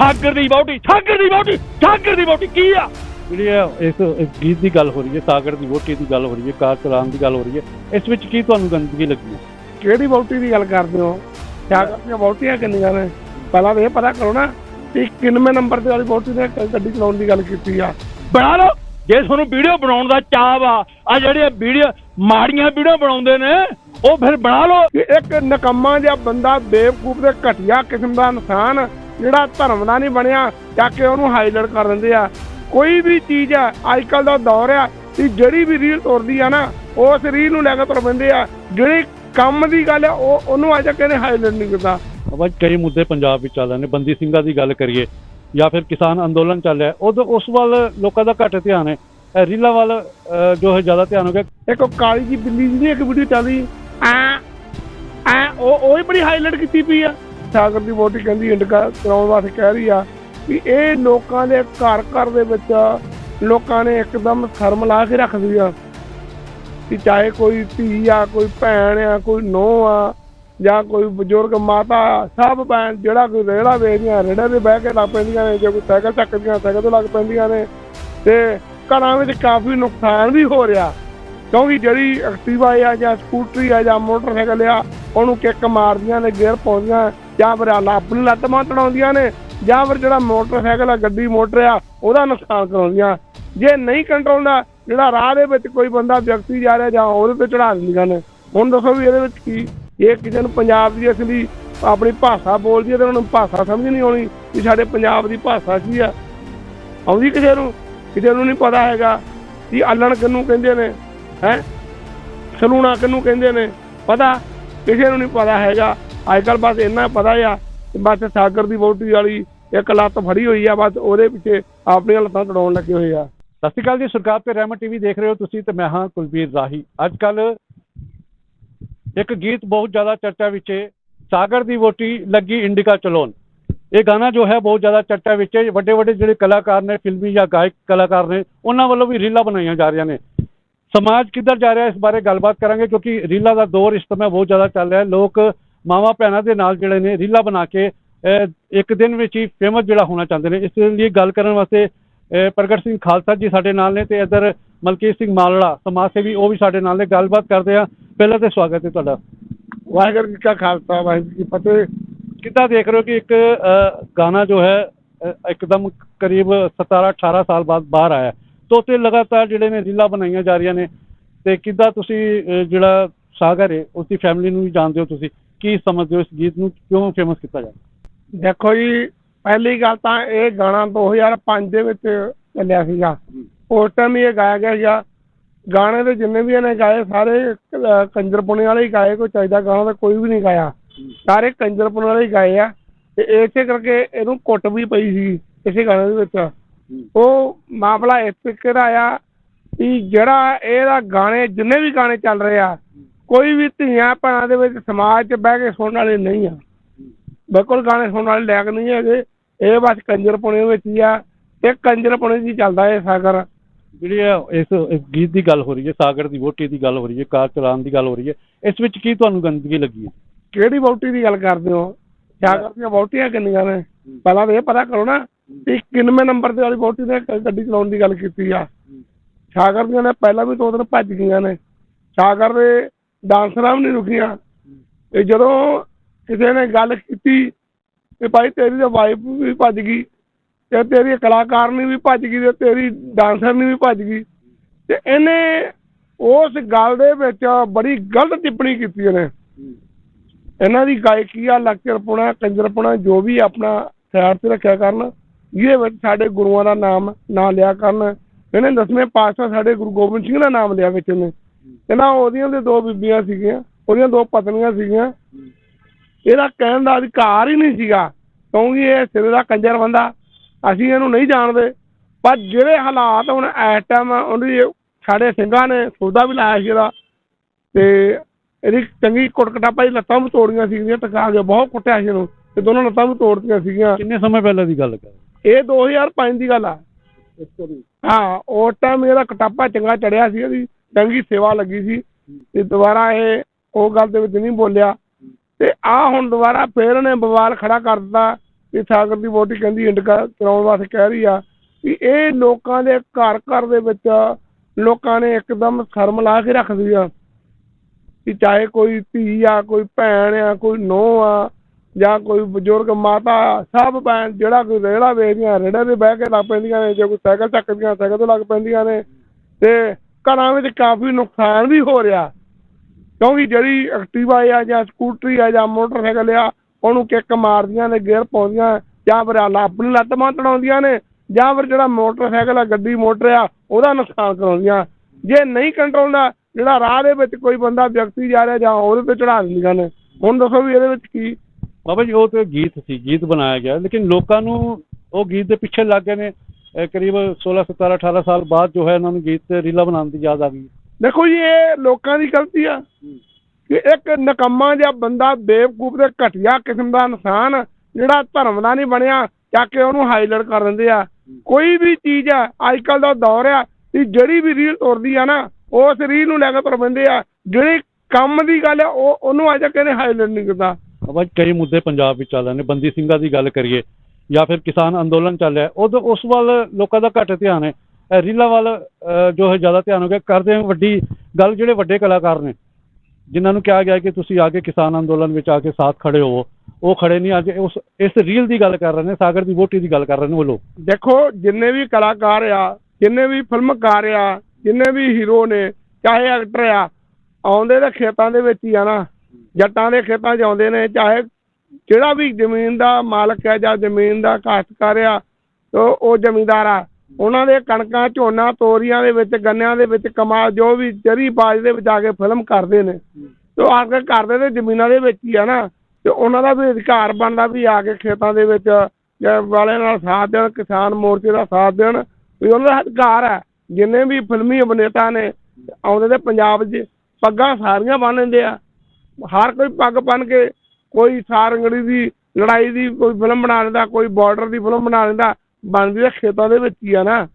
ਠਾਕਰ ਦੀ ਬੋਟੀ ਠਾਕਰ ਦੀ ਬੋਟੀ ਠਾਕਰ ਦੀ ਬੋਟੀ ਕੀ ਆ? ਜਿਹੜੀ ਇਹ ਇਸ ਇਸ ਗੀਤ ਦੀ ਗੱਲ ਹੋ ਰਹੀ ਹੈ ਸਾਗਰ ਦੀ ਵੋਟੀ ਦੀ ਗੱਲ ਹੋ ਰਹੀ ਹੈ ਕਾਰ ਚਲਾਉਣ ਦੀ ਗੱਲ ਹੋ ਰਹੀ ਹੈ ਇਸ ਵਿੱਚ ਕੀ ਤੁਹਾਨੂੰ ਗੰਦਗੀ ਲੱਗੀ? ਹੈ ਕਿਹੜੀ ਵਹੁਟੀ ਦੀ ਗੱਲ ਕਰਦੇ ਹੋ? ਸਾਗਰ ਦੀਆਂ ਵਹੁਟੀਆਂ ਕਿੰਨੀਆਂ ਨੇ? ਪਹਿਲਾਂ ਇਹ ਪਤਾ ਕਰੋ ਨਾ ਕਿ ਕਿੰਨਵੇਂ ਨੰਬਰ ਤੇ ਵਾਲੀ ਵਹੁਟੀ ਨੇ ਗੱਡੀ ਚਲਾਉਣ ਦੀ ਗੱਲ ਕੀਤੀ ਆ। ਬਣਾ ਲਓ ਜੇ ਤੁਹਾਨੂੰ ਵੀਡੀਓ ਬਣਾਉਣ ਦਾ ਚਾਹ ਆ ਆ ਜਿਹੜੀਆਂ ਵੀਡੀਓ ਮਾੜੀਆਂ ਵੀਡੀਓ ਬਣਾਉਂਦੇ ਨੇ ਉਹ ਫਿਰ ਬਣਾ ਲਓ। ਇੱਕ ਨਕੰਮਾ ਜਿਹਾ ਬੰਦਾ ਬੇਵਕੂਫ ਤੇ ਘਟੀਆ ਕਿਸਮ ਦਾ ਇਨਸਾਨ ਜਿਹੜਾ ਧਰਮ ਦਾ ਨਹੀਂ ਬਣਿਆ ਚੱਕ ਕੇ ਉਹਨੂੰ ਹਾਈਲਾਈਟ ਕਰ ਦਿੰਦੇ ਆ। ਕੋਈ ਵੀ ਚੀਜ਼ ਆ ਅੱਜ ਕੱਲ ਦਾ ਦੌਰ ਆ ਕਿ ਜਿਹੜੀ ਵੀ ਰੀਲ ਤੁਰਦੀ ਆ ਨਾ ਉਸ ਰੀਲ ਨੂੰ ਲੈ ਕੇ ਤੁਰ ਪੈਂਦੇ ਆ। ਜਿਹੜੀ ਕੰਮ ਦੀ ਗੱਲ ਆ ਉਹ ਉਹਨੂੰ ਅੱਜ ਇਹਨੇ ਹਾਈਲਾਈਟ ਨਹੀਂ ਕੀਤਾ। ਅਬਾ ਕਈ ਮੁੱਦੇ ਪੰਜਾਬ ਵਿੱਚ ਚੱਲ ਰਹੇ ਨੇ। ਬੰਦੀ ਸਿੰਘਾਂ ਦੀ ਗੱਲ ਕਰੀਏ ਜਾਂ ਫਿਰ ਕਿਸਾਨ ਅੰਦੋਲਨ ਚੱਲ ਰਿਹਾ। ਉਦੋਂ ਉਸ ਵੱਲ ਲੋਕਾਂ ਦਾ ਘੱਟ ਧਿਆਨ ਹੈ। ਰੀਲਾਂ ਵੱਲ ਜੋ ਹੈ ਜ਼ਿਆਦਾ ਧਿਆਨ ਹੋ ਗਿਆ। ਇੱਕ ਉਹ ਕਾਲੀ ਜੀ ਬਿੱਲੀ ਜੀ ਦੀ ਇੱਕ ਵੀਡੀਓ ਚੱਲਦੀ ਆ ਆ ਉਹ ਉਹ ਹੀ ਬੜੀ ਹਾਈਲਾਈਟ ਕੀਤੀ ਪਈ ਆ। ਸਾਗਰ ਦੀ ਵੋਟੀ ਕਹਿੰਦੀ ਇੰਡਕਾ ਕਰਾਉਣ ਵਾਸਤੇ ਕਹਿ ਰਹੀ ਆ ਵੀ ਇਹ ਲੋਕਾਂ ਦੇ ਘਰ ਘਰ ਦੇ ਵਿੱਚ ਲੋਕਾਂ ਨੇ ਇੱਕਦਮ ਸ਼ਰਮ ਲਾ ਕੇ ਰੱਖ ਦਿੱਤੀ ਕਿ ਚਾਹੇ ਕੋਈ ਧੀ ਆ ਕੋਈ ਭੈਣ ਆ ਕੋਈ ਨੂੰਹ ਆ ਜਾਂ ਕੋਈ ਬਜ਼ੁਰਗ ਮਾਤਾ ਆ, ਸਭ ਭੈਣ ਜਿਹੜਾ ਕੋਈ ਰੇੜਾ ਵੇਚਦੀਆਂ ਰੇੜੇ ਤੇ ਬਹਿ ਕੇ ਲੱਗ ਪੈਂਦੀਆਂ ਨੇ ਜੇ ਕੋਈ ਸਾਈਕਲ ਚੱਕਦੀਆਂ ਸਾਈਕਲ ਤੋਂ ਲੱਗ ਪੈਂਦੀਆਂ ਨੇ ਤੇ ਘਰਾਂ ਵਿੱਚ ਕਾਫੀ ਨੁਕਸਾਨ ਵੀ ਹੋ ਰਿਹਾ। ਕਿਉਂਕਿ ਜਿਹੜੀ ਐਕਟਿਵਾ ਆ ਜਾਂ ਸਕੂਟਰੀ ਆ ਜਾਂ ਮੋਟਰਸਾਈਕਲ ਆ ਉਹਨੂੰ ਕਿੱਕ ਮਾਰਦੀਆਂ ਨੇ ਗੇਅਰ ਪਾਉਂਦੀਆਂ ਜਾਂ ਫਿਰ ਆਪਣੀ ਲੱਤ ਮਾਂ ਤੜਾਉਂਦੀਆਂ ਨੇ, ਜਾਂ ਫਿਰ ਜਿਹੜਾ ਮੋਟਰਸਾਈਕਲ ਆ, ਗੱਡੀ ਮੋਟਰ ਆ, ਉਹਦਾ ਨੁਕਸਾਨ ਕਰਾਉਂਦੀਆਂ। ਜੇ ਨਹੀਂ ਕੰਟਰੋਲ ਦਾ, ਜਿਹੜਾ ਰਾਹ ਦੇ ਵਿੱਚ ਕੋਈ ਬੰਦਾ ਵਿਅਕਤੀ ਜਾ ਰਿਹਾ ਜਾਂ ਉਹਦੇ ਤੇ ਚੜਾ ਦਿੰਦੀਆਂ ਨੇ, ਹੁਣ ਦੱਸੋ ਵੀ ਇਹਦੇ ਵਿੱਚ ਕੀ? ਇਹ ਕਿਸੇ ਨੂੰ ਪੰਜਾਬ ਦੀ ਅਸਲੀ ਆਪਣੀ ਭਾਸ਼ਾ ਬੋਲਦੀ ਹੈ ਤੇ ਉਹਨਾਂ ਨੂੰ ਭਾਸ਼ਾ ਸਮਝ ਨਹੀਂ ਆਉਣੀ ਵੀ ਸਾਡੇ ਪੰਜਾਬ ਦੀ ਭਾਸ਼ਾ ਕੀ ਆ। ਆਉਂਦੀ ਕਿਸੇ ਨੂੰ? ਕਿਸੇ ਨੂੰ ਨਹੀਂ ਪਤਾ ਹੈਗਾ ਕਿ ਅਲਣ ਕਿਹਨੂੰ ਕਹਿੰਦੇ ਨੇ, ਹੈ? ਸਲੂਣਾ ਕਿਹਨੂੰ ਕਹਿੰਦੇ ਨੇ? ਪਤਾ? ਕਿਸੇ ਨੂੰ ਨਹੀਂ ਪਤਾ ਹੈਗਾ। ਅੱਜ ਕੱਲ ਬਸ ਇੰਨਾ ਪਤਾ ਆ ਕਿ ਬਸ ਸਾਗਰ ਦੀ ਵੋਟੀ ਵਾਲੀ ਇੱਕ ਲੱਤ ਫੜੀ ਹੋਈ ਆ, ਬਸ ਉਹਦੇ ਪਿੱਛੇ ਆਪਣੀਆਂ ਲੱਤਾਂ ਤੜਾਉਣ ਲੱਗੇ ਹੋਏ ਆ। ਸਤਿ ਸ਼੍ਰੀ ਅਕਾਲ ਜੀ, ਸਰਕਾਰ ਤੇ ਰਹਿਮਤ ਟੀਵੀ ਦੇਖ ਰਹੇ ਹੋ ਤੁਸੀਂ ਤੇ ਮੈਂ ਹਾਂ ਕੁਲਬੀਰ ਰਾਹੀ। ਅੱਜ ਕੱਲ ਇੱਕ ਗੀਤ ਬਹੁਤ ਜ਼ਿਆਦਾ ਚਰਚਾ ਵਿੱਚ ਹੈ ਸਾਗਰ ਦੀ ਵੋਟੀ ਲੱਗੀ ਇੰਡੀਕਾ ਚਲੋਨ ਇਹ ਗਾਣਾ ਜੋ ਹੈ ਬਹੁਤ ਜ਼ਿਆਦਾ ਚਰਚਾ ਵਿੱਚ ਹੈ ਵੱਡੇ ਵੱਡੇ ਜਿਹੜੇ ਕਲਾਕਾਰ ਨੇ, ਫਿਲਮੀ ਜਾਂ ਗਾਇਕ ਕਲਾਕਾਰ ਨੇ, ਉਹਨਾਂ ਵੱਲੋਂ ਵੀ ਰੀਲਾਂ ਬਣਾਈਆਂ ਜਾ ਰਹੀਆਂ ਨੇ। ਸਮਾਜ ਕਿੱਧਰ ਜਾ ਰਿਹਾ ਇਸ ਬਾਰੇ ਗੱਲਬਾਤ ਕਰਾਂਗੇ ਕਿਉਂਕਿ ਰੀਲਾਂ ਦਾ ਦੌਰ ਇਸ ਸਮੇਂ ਬਹੁਤ ਜ਼ਿਆਦਾ ਚੱਲ ਰਿਹਾ ਹੈ। ਲੋਕ ਮਾਵਾਂ ਭੈਣਾਂ ਦੇ ਨਾਲ ਜਿਹੜੇ ਨੇ ਰੀਲਾਂ ਬਣਾ ਕੇ ਇੱਕ ਦਿਨ ਵਿੱਚ ਹੀ ਫੇਮਸ ਜਿਹੜਾ ਹੋਣਾ ਚਾਹੁੰਦੇ ਨੇ। ਇਸ ਲਈ ਗੱਲ ਕਰਨ ਵਾਸਤੇ ਪ੍ਰਗਟ ਸਿੰਘ ਖਾਲਸਾ ਜੀ ਸਾਡੇ ਨਾਲ ਨੇ ਤੇ ਇੱਧਰ ਮਲਕੀਤ ਸਿੰਘ ਮਾਲੜਾ ਸਮਾਜ ਸੇਵੀ ਉਹ ਵੀ ਸਾਡੇ ਨਾਲ ਨੇ। ਗੱਲਬਾਤ ਕਰਦੇ ਆ ਪਹਿਲਾਂ ਤੇ ਸਵਾਗਤ ਹੈ ਤੁਹਾਡਾ। ਵਾਹਿਗੁਰੂ ਜੀ ਕਾ ਖਾਲਸਾ ਵਾਹਿਗੁਰੂ ਜੀ ਫਤਿਹ। ਕਿੱਦਾਂ ਦੇਖ ਰਹੇ ਹੋ ਕਿ ਇੱਕ ਗਾਣਾ ਜੋ ਹੈ ਇੱਕਦਮ ਕਰੀਬ 17 18 ਸਾਲ ਬਾਅਦ ਬਾਹਰ ਆਇਆ। ਤੋਂ ਤੇ ਲਗਾਤਾਰ ਜਿਹੜੇ ਨੇ ਰੀਲਾਂ ਬਣਾਈਆਂ ਜਾ ਰਹੀਆਂ ਨੇ। ਤੇ ਕਿੱਦਾਂ ਤੁਸੀਂ ਜਿਹੜਾ ਸਾਗਰ ਹੈ ਉਸ ਦੀ ਫੈਮਿਲੀ ਨੂੰ ਵੀ ਜਾਣਦੇ ਹੋ ਤੁਸੀਂ? ਕੀ ਸਮਝਦੇ ਹੋ ਇਸ ਗੀਤ ਨੂੰ? ਕਿਉਂ ਫੇਮਸ ਕੀਤਾ ਜਾ ਦੇਖੋ ਜੀ ਪਹਿਲੀ ਗੱਲ ਤਾਂ ਇਹ ਗਾਣਾ 2005 ਦੇ ਵਿੱਚ ਚੱਲਿਆ ਸੀਗਾ। ਉਸ ਟਾਈਮ ਇਹ ਗਾਇਆ ਗਿਆ ਸੀਗਾ। ਗਾਣੇ ਦੇ ਜਿੰਨੇ ਵੀ ਇਹਨੇ ਗਾਏ ਸਾਰੇ ਕੰਜਰਪੁਣੇ ਵਾਲੇ ਹੀ ਗਾਏ ਕੋਈ ਚਾਹੀਦਾ ਗਾਣਾ ਤਾਂ ਕੋਈ ਵੀ ਨਹੀਂ ਗਾਇਆ। ਸਾਰੇ ਕੰਜਰਪੁਣੇ ਵਾਲੇ ਹੀ ਗਾਏ ਆ। ਤੇ ਇਸੇ ਕਰਕੇ ਇਹਨੂੰ ਕੁੱਟ ਵੀ ਪਈ ਸੀ ਇਸੇ ਗਾਣੇ ਦੇ ਵਿੱਚ। ਉਹ ਮਾਮਲਾ ਇਸ ਤਰੀਕੇ ਦਾ ਆਇਆ ਕਿ ਜਿਹੜਾ ਇਹਦਾ ਗਾਣੇ ਜਿੰਨੇ ਵੀ ਗਾਣੇ ਚੱਲ ਰਹੇ ਆ ਕੋਈ ਵੀ ਧੀਆਂ ਭੈਣਾਂ ਦੇ ਵਿੱਚ ਸਮਾਜ 'ਚ ਬਹਿ ਕੇ ਸੁਣਨ ਵਾਲੇ ਨਹੀਂ ਆ। ਬਿਲਕੁਲ ਗਾਣੇ ਸੁਣਨ ਵਾਲੇ ਲਾਇਕ ਨਹੀਂ ਹੈਗੇ। ਇਹ ਬਸ ਕੰਜਰਪੁਣੇ ਵਿੱਚ ਹੀ ਆ। ਇਹ ਕੰਜਰਪੁਣੇ ਹੀ ਚੱਲਦਾ ਇਹ ਸਾਗਰ। ਜਿਹੜੀ ਇਹ ਇਸ ਇਸ ਗੀਤ ਦੀ ਗੱਲ ਹੋ ਰਹੀ ਹੈ ਸਾਗਰ ਦੀ ਵੋਟੀ ਦੀ ਗੱਲ ਹੋ ਰਹੀ ਹੈ ਕਾਰ ਚਲਾਉਣ ਦੀ ਗੱਲ ਹੋ ਰਹੀ ਹੈ ਇਸ ਵਿੱਚ ਕੀ ਤੁਹਾਨੂੰ ਗੰਦਗੀ ਲੱਗੀ ਹੈ? ਕਿਹੜੀ ਵਹੁਟੀ ਦੀ ਗੱਲ ਕਰਦੇ ਹੋ? ਸਾਗਰ ਦੀਆਂ ਵਹੁਟੀਆਂ ਕਿੰਨੀਆਂ ਨੇ? ਪਹਿਲਾਂ ਤਾਂ ਇਹ ਪਤਾ ਕਰੋ ਨਾ ਕਿ ਕਿੰਨਵੇਂ ਨੰਬਰ ਤੇ ਵਾਲੀ ਵਹੁਟੀ ਨੇ ਗੱਡੀ ਚਲਾਉਣ ਦੀ ਗੱਲ ਕੀਤੀ ਆ। ਸਾਗਰ ਦੀਆਂ ਨੇ ਪਹਿਲਾਂ ਵੀ ਦੋ ਦਿਨ ਭੱਜ ਗਈਆਂ ਨੇ। ਸਾਗਰ ਦੇ ਡਾਂਸਰਾਂ ਵੀ ਨਹੀਂ ਰੁਕੀਆਂ। ਤੇ ਜਦੋਂ ਕਿਸੇ ਨੇ ਗੱਲ ਕੀਤੀ ਕਿ ਭਾਈ ਤੇਰੀ ਤਾਂ ਵਾਈਫ ਵੀ ਭੱਜ ਗਈ ਤੇ ਤੇਰੀ ਕਲਾਕਾਰਨੀ ਵੀ ਭੱਜ ਗਈ ਤੇ ਤੇਰੀ ਡਾਂਸਰਨੀ ਵੀ ਭੱਜ ਗਈ। ਤੇ ਇਹਨੇ ਉਸ ਗੱਲ ਦੇ ਵਿੱਚ ਬੜੀ ਗਲਤ ਟਿੱਪਣੀ ਕੀਤੀ ਇਹਨੇ। ਇਹਨਾਂ ਦੀ ਗਾਇਕੀ ਆ ਲੱਚਰਪੁਣਾ ਕੰਜਰਪੁਣਾ ਜੋ ਵੀ ਆਪਣਾ ਸਾਈਡ ਤੇ ਰੱਖਿਆ ਕਰਨ ਜਿਹਦੇ ਵਿੱਚ ਸਾਡੇ ਗੁਰੂਆਂ ਦਾ ਨਾਮ ਨਾ ਲਿਆ ਕਰਨ। ਇਹਨੇ ਦਸਵੇਂ ਪਾਤਸ਼ਾਹ ਸਾਡੇ ਗੁਰੂ ਗੋਬਿੰਦ ਸਿੰਘ ਦਾ ਨਾਮ ਲਿਆ ਵਿੱਚ ਇਹਨੇ। ਇਹਨਾਂ ਉਹਦੀਆਂ ਦੇ ਦੋ ਬੀਬੀਆਂ ਸੀਗੀਆਂ ਉਹਦੀਆਂ ਦੋ ਪਤਨੀਆਂ ਸੀਗੀਆਂ। ਇਹਦਾ ਕਹਿਣ ਦਾ ਅਧਿਕਾਰ ਹੀ ਨਹੀਂ ਸੀਗਾ ਕਿਉਂਕਿ ਇਹ ਸਿਰੇ ਦਾ ਕੰਜਰ ਬੰਦਾ ਅਸੀਂ ਇਹਨੂੰ ਨਹੀਂ ਜਾਣਦੇ। ਪਰ ਜਿਹੜੇ ਹਾਲਾਤ ਹੁਣ ਇਸ ਟਾਈਮ ਉਹਦੀ ਸਾਡੇ ਸਿੰਘਾਂ ਨੇ ਸੌਦਾ ਵੀ ਲਾਇਆ ਸੀ ਇਹਦਾ ਤੇ ਇਹਦੀ ਚੰਗੀ ਕੁੱਟਕਟਾਪਾ ਦੀ ਲੱਤਾਂ ਵੀ ਤੋੜੀਆਂ ਸੀਗੀਆਂ ਟਕਾ ਕੇ ਬਹੁਤ ਕੁੱਟਿਆ ਸੀ ਇਹਨੂੰ ਤੇ ਦੋਨੋਂ ਲੱਤਾਂ ਵੀ ਤੋੜਤੀਆਂ ਸੀਗੀਆਂ। ਕਿੰਨੇ ਸਮੇਂ ਪਹਿਲਾਂ ਦੀ ਗੱਲ ਕਰ ਇਹ 2005 ਦੀ ਗੱਲ ਆ। ਹਾਂ ਉਸ ਟਾਈਮ ਇਹਦਾ ਕਟਾਪਾ ਚੰਗਾ ਚੜਿਆ ਸੀ ਇਹਦੀ। ਚੰਗੀ ਸੇਵਾ ਲੱਗੀ ਸੀ ਤੇ ਦੁਬਾਰਾ ਇਹ ਉਹ ਗੱਲ ਦੇ ਵਿੱਚ ਨਹੀਂ ਬੋਲਿਆ। ਤੇ ਆ ਹੁਣ ਦੁਬਾਰਾ ਫੇਰ ਇਹਨੇ ਬਵਾਲ ਖੜਾ ਕਰ ਦਿੱਤਾ ਵੀ ਸਾਗਰ ਦੀ ਵੋਟੀ ਕਹਿੰਦੀ ਇੰਡਕਾ ਕਰਾਉਣ ਵਾਸਤੇ ਕਹਿ ਰਹੀ ਆ ਵੀ ਇਹ ਲੋਕਾਂ ਦੇ ਘਰ ਘਰ ਦੇ ਵਿੱਚ ਲੋਕਾਂ ਨੇ ਇੱਕਦਮ ਸ਼ਰਮ ਲਾ ਕੇ ਰੱਖਦੀ ਆ। ਕਿ ਚਾਹੇ ਕੋਈ ਧੀ ਆ, ਕੋਈ ਭੈਣ ਆ, ਕੋਈ ਨੂੰਹ ਆ ਜਾਂ ਕੋਈ ਬਜ਼ੁਰਗ ਮਾਤਾ, ਸਭ ਭੈਣ ਜਿਹੜਾ ਕੋਈ ਰੇੜਾ ਵੇਚਦੀਆਂ, ਰੇੜੇ ਤੇ ਬਹਿ ਕੇ ਲੱਗ ਪੈਂਦੀਆਂ ਨੇ, ਜੇ ਕੋਈ ਸਾਈਕਲ ਚੱਕਦੀਆਂ, ਸਾਈਕਲ ਤੋਂ ਲੱਗ ਪੈਂਦੀਆਂ ਨੇ ਤੇ ਘਰਾਂ ਵਿੱਚ ਕਾਫੀ ਨੁਕਸਾਨ ਵੀ ਹੋ ਰਿਹਾ। ਕਿਉਂਕਿ ਜਿਹੜੀ ਐਕਟਿਵਾ ਆ ਜਾਂ ਸਕੂਟਰੀ ਆ ਜਾਂ ਮੋਟਰਸਾਈਕਲ ਆ, ਉਹਨੂੰ ਕਿੱਕ ਮਾਰਦੀਆਂ ਨੇ, ਗੇਅਰ ਪਾਉਂਦੀਆਂ, ਜਾਂ ਫਿਰ ਆਪਣੀ ਲੱਤ ਮਾਂ ਤੜਾਉਂਦੀਆਂ ਨੇ, ਜਾਂ ਫਿਰ ਜਿਹੜਾ ਮੋਟਰਸਾਈਕਲ ਆ, ਗੱਡੀ ਮੋਟਰ ਆ, ਉਹਦਾ ਨੁਕਸਾਨ ਕਰਾਉਂਦੀਆਂ। ਜੇ ਨਹੀਂ ਕੰਟਰੋਲ ਦਾ, ਜਿਹੜਾ ਰਾਹ ਦੇ ਵਿੱਚ ਕੋਈ ਬੰਦਾ ਵਿਅਕਤੀ ਜਾ ਰਿਹਾ ਜਾਂ ਉਹਦੇ ਤੇ ਚੜਾ ਦਿੰਦੀਆਂ ਨੇ, ਹੁਣ ਦੱਸੋ ਵੀ ਇਹਦੇ ਵਿੱਚ ਕੀ? ਬਾਬਾ ਜੀ, ਉਹ ਤੇ ਗੀਤ ਸੀ, ਗੀਤ ਬਣਾਇਆ ਗਿਆ, ਲੇਕਿਨ ਲੋਕਾਂ ਨੂੰ ਉਹ ਗੀਤ ਦੇ ਪਿੱਛੇ ਲੱਗ ਗਏ ਨੇ। ਕਰੀਬ 16 17 18 ਸਾਲ ਬਾਅਦ ਜੋ ਹੈ ਇਹਨਾਂ ਨੂੰ ਗੀਤ ਤੇ ਰੀਲਾਂ ਬਣਾਉਣ ਦੀ ਯਾਦ ਆ ਗਈ। ਦੇਖੋ ਜੀ ਇਹ ਲੋਕਾਂ ਦੀ ਗਲਤੀ ਆ। ਕਿ ਇੱਕ ਨਕੰਮਾ ਜਿਹਾ ਬੰਦਾ ਬੇਵਕੂਫ ਤੇ ਘਟੀਆ ਕਿਸਮ ਦਾ ਇਨਸਾਨ ਜਿਹੜਾ ਧਰਮ ਦਾ ਨਹੀਂ ਬਣਿਆ ਚੱਕ ਕੇ ਉਹਨੂੰ ਹਾਈਲਾਈਟ ਕਰ ਦਿੰਦੇ ਆ। ਕੋਈ ਵੀ ਚੀਜ਼ ਆ ਅੱਜ ਕੱਲ ਦਾ ਦੌਰ ਆ ਕਿ ਜਿਹੜੀ ਵੀ ਰੀਲ ਤੁਰਦੀ ਆ ਨਾ ਉਸ ਰੀਲ ਨੂੰ ਲੈ ਕੇ ਤੁਰ ਪੈਂਦੇ ਆ। ਜਿਹੜੀ ਕੰਮ ਦੀ ਗੱਲ ਆ ਉਹ ਉਹਨੂੰ ਅੱਜ ਇਹਨੇ ਹਾਈਲਾਈਟ ਨਹੀਂ ਕੀਤਾ। ਬਾਬਾ ਕਈ ਮੁੱਦੇ ਪੰਜਾਬ ਵਿੱਚ ਚੱਲ ਰਹੇ ਨੇ। ਬੰਦੀ ਸਿੰਘਾਂ ਦੀ ਗੱਲ ਕਰੀਏ ਜਾਂ ਫਿਰ ਕਿਸਾਨ ਅੰਦੋਲਨ ਚੱਲ ਰਿਹਾ ਉਦੋਂ ਉਸ ਵੱਲ ਲੋਕਾਂ ਦਾ ਘੱਟ ਧਿਆਨ ਹੈ। ਇਹ ਰੀਲਾਂ ਵੱਲ ਜੋ ਹੈ ਜ਼ਿਆਦਾ ਧਿਆਨ ਹੋ ਗਿਆ, ਕਰਦੇ ਹਾਂ ਵੱਡੀ ਗੱਲ ਜਿਹੜੇ ਵੱਡੇ ਕਲਾਕਾਰ ਨੇ, ਜਿਨ੍ਹਾਂ ਨੂੰ ਕਿਹਾ ਗਿਆ ਕਿ ਤੁਸੀਂ ਆ ਕੇ ਕਿਸਾਨ ਅੰਦੋਲਨ ਵਿੱਚ ਆ ਕੇ ਸਾਥ ਖੜੇ ਹੋਵੋ। ਉਹ ਖੜੇ ਨਹੀਂ, ਅੱਜ ਉਸ, ਇਸ ਰੀਲ ਦੀ ਗੱਲ ਕਰ ਰਹੇ ਨੇ, ਸਾਗਰ ਦੀ ਵੋਟੀ ਦੀ ਗੱਲ ਕਰ ਰਹੇ ਨੇ, ਉਹ ਲੋਕ। ਦੇਖੋ, ਜਿੰਨੇ ਵੀ ਕਲਾਕਾਰ ਆ, ਜਿੰਨੇ ਵੀ ਫਿਲਮਕਾਰ ਆ, ਜਿੰਨੇ ਵੀ ਹੀਰੋ ਨੇ, ਚਾਹੇ ਐਕਟਰ ਆ, ਆਉਂਦੇ ਤਾਂ ਖੇਤਾਂ ਦੇ ਵਿੱਚ ਹੀ ਆ ਨਾ, ਜੱਟਾਂ ਦੇ ਖੇਤਾਂ 'ਚ ਆਉਂਦੇ ਨੇ, ਚਾਹੇ ਜਿਹੜਾ ਵੀ ਜ਼ਮੀਨ ਦਾ ਮਾਲਕ ਹੈ ਜਾਂ ਜ਼ਮੀਨ ਦਾ ਕਾਸ਼ਤਕਾਰ ਆ, ਤੇ ਉਹ ਜ਼ਮੀਂਦਾਰ ਆ। ਉਹਨਾਂ ਦੇ ਕਣਕਾਂ, ਝੋਨਾ, ਤੋਰੀਆਂ ਦੇ ਵਿੱਚ, ਗੰਨਿਆਂ ਦੇ ਵਿੱਚ ਕਮਾਲ, ਜੋ ਵੀ ਚਰੀ ਬਾਜ ਦੇ ਵਿੱਚ ਆ ਕੇ ਫਿਲਮ ਕਰਦੇ ਨੇ। ਤੇ ਆ ਕੇ ਕਰਦੇ ਤੇ ਜ਼ਮੀਨਾਂ ਦੇ ਵਿੱਚ ਹੀ ਆ ਨਾ। ਤੇ ਉਹਨਾਂ ਦਾ ਵੀ ਅਧਿਕਾਰ ਬਣਦਾ ਵੀ ਆ ਕੇ ਖੇਤਾਂ ਦੇ ਵਿੱਚ ਜਾਂ ਵਾਲਿਆਂ ਨਾਲ ਸਾਥ ਦੇਣ, ਕਿਸਾਨ ਮੋਰਚੇ ਦਾ ਸਾਥ ਦੇਣ, ਵੀ ਉਹਨਾਂ ਦਾ ਅਧਿਕਾਰ ਹੈ। ਜਿੰਨੇ ਵੀ ਫਿਲਮੀ ਅਭਿਨੇਤਾ ਨੇ, ਆਉਂਦੇ ਤੇ ਪੰਜਾਬ 'ਚ ਪੱਗਾਂ ਸਾਰੀਆਂ ਬੰਨ ਲੈਂਦੇ ਆ। ਹਰ ਕੋਈ ਪੱਗ ਬੰਨ ਕੇ ਕੋਈ ਸਾਰੰਗੜੀ ਦੀ ਲੜਾਈ ਦੀ ਕੋਈ ਫਿਲਮ ਬਣਾ ਲੈਂਦਾ, ਕੋਈ ਬਾਰਡਰ ਦੀ ਫਿਲਮ ਬਣਾ ਲੈਂਦਾ, ਬਣਦੀ ਤਾਂ ਖੇਤਾਂ ਦੇ ਵਿੱਚ ਹੀ ਆ ਨਾ।